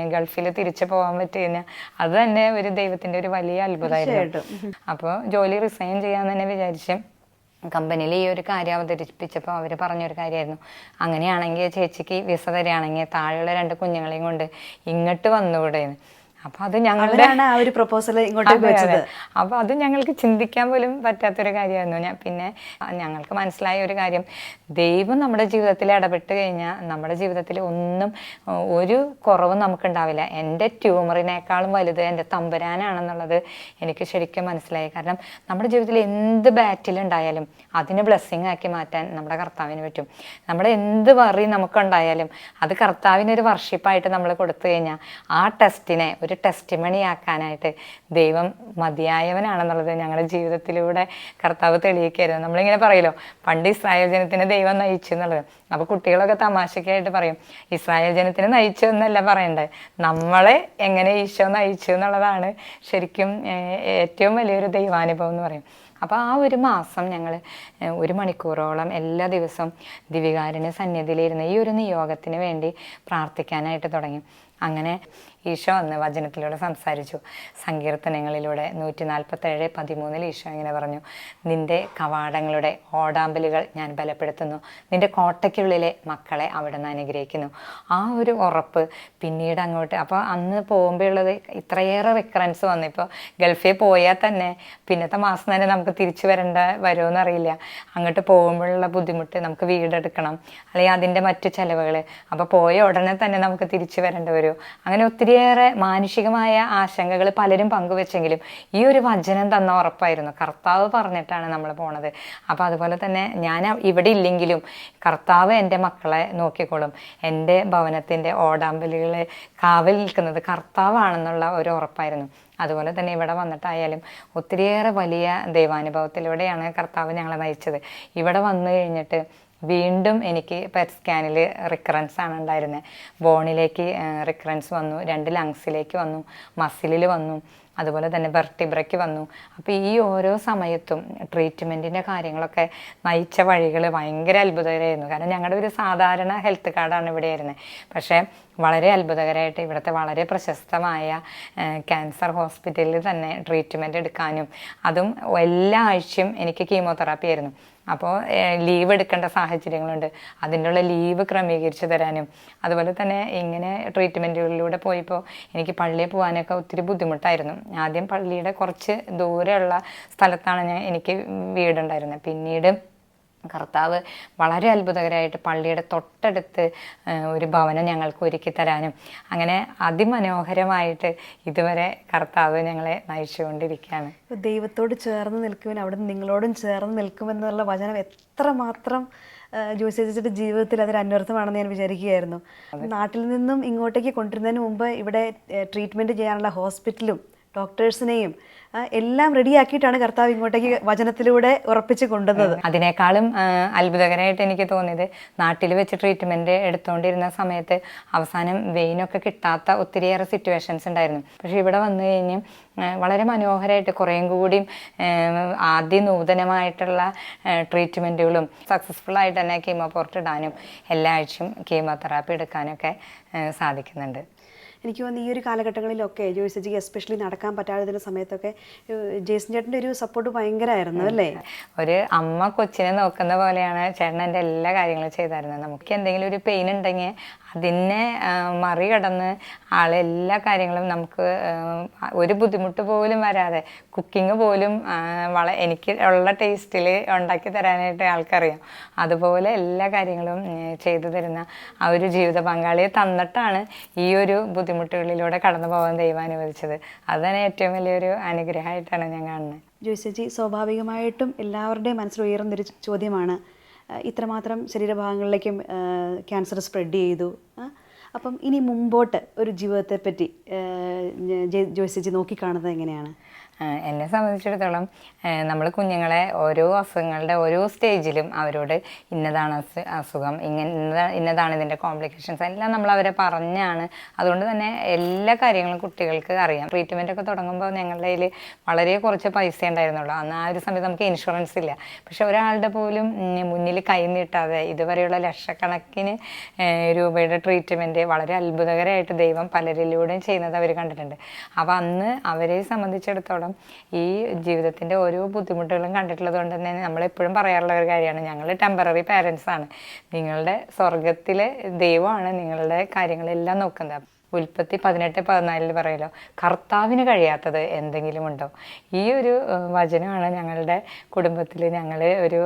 ഗൾഫിൽ തിരിച്ചു പോകാൻ പറ്റി കഴിഞ്ഞാൽ അത് തന്നെ ഒരു ദൈവത്തിന്റെ ഒരു വലിയ അത്ഭുതമായിരുന്നു അപ്പോൾ ജോലി റിസൈൻ ചെയ്യാൻ തന്നെ വിചാരിച്ച് കമ്പനിയിൽ ഈ ഒരു കാര്യം അവതരിപ്പിച്ചപ്പോൾ അവർ പറഞ്ഞൊരു കാര്യമായിരുന്നു. അങ്ങനെയാണെങ്കിൽ ചേച്ചിക്ക് വിസ തരികയാണെങ്കിൽ താഴെയുള്ള രണ്ട് കുഞ്ഞുങ്ങളെയും കൊണ്ട് ഇങ്ങോട്ട് വന്നുകൂടെയെന്ന് അപ്പോൾ അത് ഞങ്ങളുടെ ആ ഒരു പ്രപ്പോസൽ ഇങ്ങോട്ടേക്ക് അതെ. വെച്ചത്. അപ്പോൾ അത് ഞങ്ങൾക്ക് ചിന്തിക്കാൻ പോലും പറ്റാത്തൊരു കാര്യമായിരുന്നു. ഞാൻ പിന്നെ ഞങ്ങൾക്ക് മനസ്സിലായ ഒരു കാര്യം. ദൈവം നമ്മുടെ ജീവിതത്തിൽ ഇടപെട്ട് കഴിഞ്ഞാൽ നമ്മുടെ ജീവിതത്തിൽ ഒന്നും ഒരു കുറവും നമുക്കുണ്ടാവില്ല. എന്റെ ട്യൂമറിനേക്കാളും വലുത് എന്റെ തമ്പുരാനാണെന്നുള്ളത് എനിക്ക് ശരിക്കും മനസ്സിലായി. കാരണം നമ്മുടെ ജീവിതത്തിൽ എന്ത് ബാറ്റിൽ ഉണ്ടായാലും അതിനെ ബ്ലെസ്സിങ് ആക്കി മാറ്റാൻ നമ്മുടെ കർത്താവിന് പറ്റും. നമ്മുടെ എന്ത് വറി നമുക്കുണ്ടായാലും അത് കർത്താവിനൊരു വർഷിപ്പായിട്ട് നമ്മൾ കൊടുത്തു കഴിഞ്ഞാൽ ആ ടെസ്റ്റിനെ ഒരു ടെസ്റ്റ് ആക്കാനായിട്ട് ദൈവം മതിയായവനാണെന്നുള്ളത് ഞങ്ങളുടെ ജീവിതത്തിലൂടെ കർത്താവ് തെളിയിക്കരുത് നമ്മളിങ്ങനെ പറയലോ പണ്ട് ഇസ്രായേൽ ജനത്തിന് ദൈവം നയിച്ചു എന്നുള്ളത്. അപ്പോൾ കുട്ടികളൊക്കെ തമാശക്കായിട്ട് പറയും ഇസ്രായേൽ ജനത്തിന് നയിച്ചു എന്നല്ല പറയണ്ടേ. നമ്മളെ എങ്ങനെ ഈശോ നയിച്ചു എന്നുള്ളതാണ് ശരിക്കും ഏറ്റവും വലിയൊരു ദൈവാനുഭവം എന്ന് പറയും. അപ്പോൾ ആ ഒരു മാസം ഞങ്ങൾ ഒരു മണിക്കൂറോളം എല്ലാ ദിവസവും ദിവികാരന്റെ സന്നിധിയിലിരുന്ന് ഈ ഒരു നിയോഗത്തിന് വേണ്ടി പ്രാർത്ഥിക്കാനായിട്ട് തുടങ്ങി. അങ്ങനെ ഈശോ അന്ന് വചനത്തിലൂടെ സംസാരിച്ചു. സങ്കീർത്തനങ്ങളിലൂടെ നൂറ്റി നാൽപ്പത്തേഴ് പതിമൂന്നിൽ ഈശോ ഇങ്ങനെ പറഞ്ഞു നിന്റെ കവാടങ്ങളുടെ ഓടാമ്പലുകൾ ഞാൻ ബലപ്പെടുത്തുന്നു. നിന്റെ കോട്ടയ്ക്കുള്ളിലെ മക്കളെ അവിടുന്ന് അനുഗ്രഹിക്കുന്നു. ആ ഒരു ഉറപ്പ് പിന്നീട് അങ്ങോട്ട് അപ്പോൾ അന്ന് പോകുമ്പോഴുള്ളത് ഇത്രയേറെ റിക്കറൻസ് വന്നു ഇപ്പോൾ ഗൾഫിൽ പോയാൽ തന്നെ പിന്നത്തെ മാസം തന്നെ നമുക്ക് തിരിച്ചു വരേണ്ട വരുമോ അറിയില്ല. അങ്ങോട്ട് പോകുമ്പോഴുള്ള ബുദ്ധിമുട്ട് നമുക്ക് വീടെടുക്കണം. അല്ലെങ്കിൽ അതിന്റെ മറ്റു ചിലവുകൾ അപ്പോൾ പോയ ഉടനെ തന്നെ നമുക്ക് തിരിച്ചു വരേണ്ടി വരും. അങ്ങനെ ഒത്തിരിയേറെ മാനുഷികമായ ആശങ്കകൾ പലരും പങ്കുവെച്ചെങ്കിലും ഈ ഒരു വചനം തന്ന ഉറപ്പായിരുന്നു. കർത്താവ് പറഞ്ഞിട്ടാണ് നമ്മൾ പോണത്. അപ്പോൾ അതുപോലെ തന്നെ ഞാൻ ഇവിടെ ഇല്ലെങ്കിലും കർത്താവ് എന്റെ മക്കളെ നോക്കിക്കോളും. എന്റെ ഭവനത്തിന്റെ ഓടാമ്പലികളെ കാവൽ നിൽക്കുന്നത് കർത്താവാണെന്നുള്ള ഒരു ഉറപ്പായിരുന്നു. അതുപോലെ തന്നെ ഇവിടെ വന്നിട്ടായാലും ഒത്തിരിയേറെ വലിയ ദൈവാനുഭവത്തിലൂടെയാണ് കർത്താവ് ഞങ്ങളെ നയിച്ചത്. ഇവിടെ വന്നു കഴിഞ്ഞിട്ട് വീണ്ടും എനിക്ക് പെറ്റ് സ്കാനിൽ റിക്കറൻസ് ആണ് ഉണ്ടായിരുന്നത് ബോണിലേക്ക് റിക്കറൻസ് വന്നു രണ്ട് ലങ്സിലേക്ക് വന്നു മസിലിൽ വന്നു അതുപോലെ തന്നെ വെർട്ടിബ്രയ്ക്ക് വന്നു. അപ്പോൾ ഈ ഓരോ സമയത്തും ട്രീറ്റ്മെന്റിന്റെ കാര്യങ്ങളൊക്കെ നയിച്ച വഴികൾ ഭയങ്കര അത്ഭുതകരമായിരുന്നു കാരണം ഞങ്ങളുടെ ഒരു സാധാരണ ഹെൽത്ത് കാർഡാണ് ഇവിടെ വരുന്നത് പക്ഷേ വളരെ അത്ഭുതകരമായിട്ട് ഇവിടുത്തെ വളരെ പ്രശസ്തമായ ക്യാൻസർ ഹോസ്പിറ്റലിൽ തന്നെ ട്രീറ്റ്മെന്റ് എടുക്കാനും അതും എല്ലാ ആഴ്ചയും എനിക്ക് കീമോതെറാപ്പി ആയിരുന്നു. അപ്പോൾ ലീവ് എടുക്കേണ്ട സാഹചര്യങ്ങളുണ്ട്. അതിനുള്ള ലീവ് ക്രമീകരിച്ച് തരാനും. അതുപോലെ തന്നെ ഇങ്ങനെ ട്രീറ്റ്മെന്റുകളിലൂടെ പോയപ്പോൾ എനിക്ക് പള്ളിയിൽ പോകാനൊക്കെ ഒത്തിരി ബുദ്ധിമുട്ടായിരുന്നു. ആദ്യം പള്ളിയുടെ കുറച്ച് ദൂരെയുള്ള സ്ഥലത്താണ് ഞാൻ എനിക്ക് വീടുണ്ടായിരുന്നത്. പിന്നീട് കർത്താവ് വളരെ അത്ഭുതകരമായിട്ട് പള്ളിയുടെ തൊട്ടടുത്ത് ഒരു ഭവനം ഞങ്ങൾക്ക് ഒരുക്കി തരാനും അങ്ങനെ അതിമനോഹരമായിട്ട് ഇതുവരെ കർത്താവ് ഞങ്ങളെ നയിച്ചുകൊണ്ടിരിക്കുകയാണ്. ദൈവത്തോട് ചേർന്ന് നിൽക്കുവാൻ അവിടെ നിങ്ങളോടും ചേർന്ന് നിൽക്കുമെന്നുള്ള വചനം എത്രമാത്രം ജോസിയുടെ ജീവിതത്തിൽ അതൊരു അന്വർത്ഥമാണെന്ന് ഞാൻ വിചാരിക്കുകയായിരുന്നു. നാട്ടിൽ നിന്നും ഇങ്ങോട്ടേക്ക് കൊണ്ടുവരുന്നതിന് മുമ്പ് ഇവിടെ ട്രീറ്റ്മെന്റ് ചെയ്യാനുള്ള ഹോസ്പിറ്റലും ഡോക്ടേഴ്സിനെയും എല്ലാം റെഡിയാക്കിയിട്ടാണ് കർത്താവ് ഇങ്ങോട്ടേക്ക് വചനത്തിലൂടെ ഉറപ്പിച്ച് കൊണ്ടുവന്നത്. അതിനേക്കാളും അത്ഭുതകരമായിട്ട് എനിക്ക് തോന്നിയത് നാട്ടിൽ വെച്ച് ട്രീറ്റ്മെന്റ് എടുത്തുകൊണ്ടിരുന്ന സമയത്ത് അവസാനം വെയിനൊക്കെ കിട്ടാത്ത ഒത്തിരിയേറെ സിറ്റുവേഷൻസ് ഉണ്ടായിരുന്നു. പക്ഷേ ഇവിടെ വന്നു കഴിഞ്ഞ് വളരെ മനോഹരമായിട്ട് കുറേയും കൂടിയും ആദ്യ അതിനൂതനമായിട്ടുള്ള ട്രീറ്റ്മെന്റുകളും സക്സസ്ഫുൾ ആയിട്ട് തന്നെ കീമോപോർട്ട് ഇടാനും എല്ലാ ആഴ്ചയും കീമോതെറാപ്പി എടുക്കാനൊക്കെ സാധിക്കുന്നുണ്ട്. എനിക്ക് തോന്നുന്നു ഈ ഒരു കാലഘട്ടങ്ങളിലൊക്കെ ജോയിസജിക്ക് എസ്പെഷ്യലി നടക്കാൻ പറ്റാതിരുന്ന സമയത്തൊക്കെ ജേസൻ ചേട്ടന്റെ ഒരു സപ്പോർട്ട് ഭയങ്കരമായിരുന്നു അല്ലേ? ഒരു അമ്മ കൊച്ചിനെ നോക്കുന്ന പോലെയാണ് ചേട്ടൻ എന്റെ എല്ലാ കാര്യങ്ങളും ചെയ്തായിരുന്നത്. നമുക്ക് എന്തെങ്കിലും ഒരു പെയിൻ ഉണ്ടെങ്കിൽ അതിനെ മറികടന്ന് ആളെല്ലാ കാര്യങ്ങളും നമുക്ക് ഒരു ബുദ്ധിമുട്ട് പോലും വരാതെ കുക്കിംഗ് പോലും വള എനിക്ക് ഉള്ള ടേസ്റ്റിൽ ഉണ്ടാക്കി തരാനായിട്ട് ആൾക്കറിയാം. അതുപോലെ എല്ലാ കാര്യങ്ങളും ചെയ്തു തരുന്ന ആ ഒരു ജീവിത പങ്കാളിയെ തന്നിട്ടാണ് ഈ ഒരു ബുദ്ധിമുട്ടുകളിലൂടെ കടന്നു പോകാൻ ദൈവം അനുവദിച്ചത്. അതുതന്നെ ഏറ്റവും വലിയൊരു അനുഗ്രഹമായിട്ടാണ് ഞാൻ കാണുന്നത്. ജോയിസജി സ്വാഭാവികമായിട്ടും എല്ലാവരുടെയും മനസ്സിൽ ഉയർന്നൊരു ചോദ്യമാണ് ഇത്രമാത്രം ശരീരഭാഗങ്ങളിലേക്കും ക്യാൻസർ സ്പ്രെഡ് ചെയ്തു. അപ്പം ഇനി മുമ്പോട്ട് ഒരു ജീവിതത്തെ ജീവിതത്തെപ്പറ്റി ജോയിസജി നോക്കിക്കാണുന്നത് എങ്ങനെയാണ്? എന്നെ സംബന്ധിച്ചിടത്തോളം നമ്മൾ കുഞ്ഞുങ്ങളെ ഓരോ അസുഖങ്ങളുടെ ഓരോ സ്റ്റേജിലും അവരോട് ഇന്നതാണ് അസു- അസുഖം ഇങ്ങനെ ഇന്നതാ- ഇന്നതാണ് ഇതിന്റെ കോംപ്ലിക്കേഷൻസ് എല്ലാം നമ്മൾ അവരെ പറഞ്ഞാണ്. അതുകൊണ്ട് തന്നെ എല്ലാ കാര്യങ്ങളും കുട്ടികൾക്ക് അറിയാം. ട്രീറ്റ്മെന്റ് ഒക്കെ തുടങ്ങുമ്പോൾ ഞങ്ങളുടെ കയ്യിൽ വളരെ കുറച്ച് പൈസ ഉണ്ടായിരുന്നുള്ളൂ. അന്ന് ആ ഒരു സമയത്ത് നമുക്ക് ഇൻഷുറൻസ് ഇല്ല. പക്ഷെ ഒരാളുടെ പോലും മുന്നിൽ കൈ നീട്ടാതെ ഇതുവരെയുള്ള ലക്ഷക്കണക്കിന് രൂപയുടെ ട്രീറ്റ്മെന്റ് വളരെ അത്ഭുതകരമായിട്ട് ദൈവം പലരിലൂടെയും ചെയ്യുന്നത് അവർ കണ്ടിട്ടുണ്ട്. അപ്പോൾ അന്ന് അവരെ സംബന്ധിച്ചിടത്തോളം ഈ ജീവിതത്തിന്റെ ഓരോ ബുദ്ധിമുട്ടുകളും കണ്ടിട്ടുള്ളത് കൊണ്ട് തന്നെ നമ്മളെപ്പോഴും പറയാറുള്ള ഒരു കാര്യമാണ്. ഞങ്ങൾ ടെമ്പററി പാരൻസ് ആണ്. നിങ്ങളുടെ സ്വർഗത്തിലെ ദൈവമാണ് നിങ്ങളുടെ കാര്യങ്ങളെല്ലാം നോക്കുന്നത്. ഉൽപ്പത്തി പതിനെട്ട് പതിനാലിൽ പറയലോ കർത്താവിന് കഴിയാത്തത് എന്തെങ്കിലും ഉണ്ടോ ഈ ഒരു വചനമാണ് ഞങ്ങളുടെ കുടുംബത്തിൽ ഞങ്ങൾ ഒരു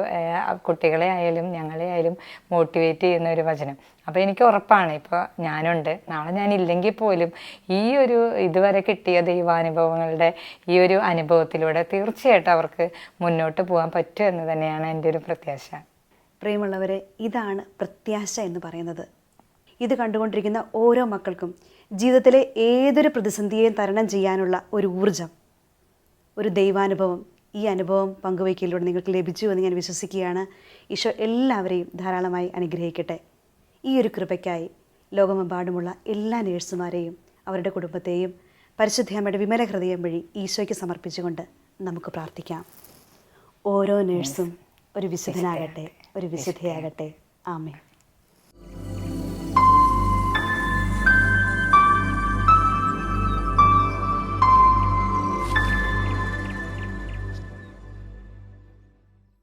കുട്ടികളെ ആയാലും ഞങ്ങളെ ആയാലും മോട്ടിവേറ്റ് ചെയ്യുന്ന ഒരു വചനം. അപ്പോൾ എനിക്ക് ഉറപ്പാണ് ഇപ്പോൾ ഞാനുണ്ട്. നാളെ ഞാൻ ഇല്ലെങ്കിൽ പോലും ഈ ഒരു ഇതുവരെ കിട്ടിയ ദൈവാനുഭവങ്ങളുടെ ഈ ഒരു അനുഭവത്തിലൂടെ തീർച്ചയായിട്ടും അവർക്ക് മുന്നോട്ട് പോകാൻ പറ്റുമെന്ന് തന്നെയാണ് എന്റെ ഒരു പ്രത്യാശ. പ്രിയമുള്ളവരെ ഇതാണ് പ്രത്യാശ എന്ന് പറയുന്നത്. ഇത് കണ്ടുകൊണ്ടിരിക്കുന്ന ഓരോ മക്കൾക്കും ജീവിതത്തിലെ ഏതൊരു പ്രതിസന്ധിയെയും തരണം ചെയ്യാനുള്ള ഒരു ഊർജം ഒരു ദൈവാനുഭവം ഈ അനുഭവം പങ്കുവയ്ക്കലിലൂടെ നിങ്ങൾക്ക് ലഭിച്ചു എന്ന് ഞാൻ വിശ്വസിക്കുകയാണ്. ഈശോ എല്ലാവരെയും ധാരാളമായി അനുഗ്രഹിക്കട്ടെ. ഈ ഒരു കൃപയ്ക്കായി ലോകമെമ്പാടുമുള്ള എല്ലാ നേഴ്സുമാരെയും അവരുടെ കുടുംബത്തെയും പരിശുദ്ധയമ്മയുടെ വിമല ഹൃദയം വഴി ഈശോയ്ക്ക് സമർപ്പിച്ചുകൊണ്ട് നമുക്ക് പ്രാർത്ഥിക്കാം. ഓരോ നേഴ്സും ഒരു വിശുദ്ധനാകട്ടെ ഒരു വിശുദ്ധയാകട്ടെ. ആമേ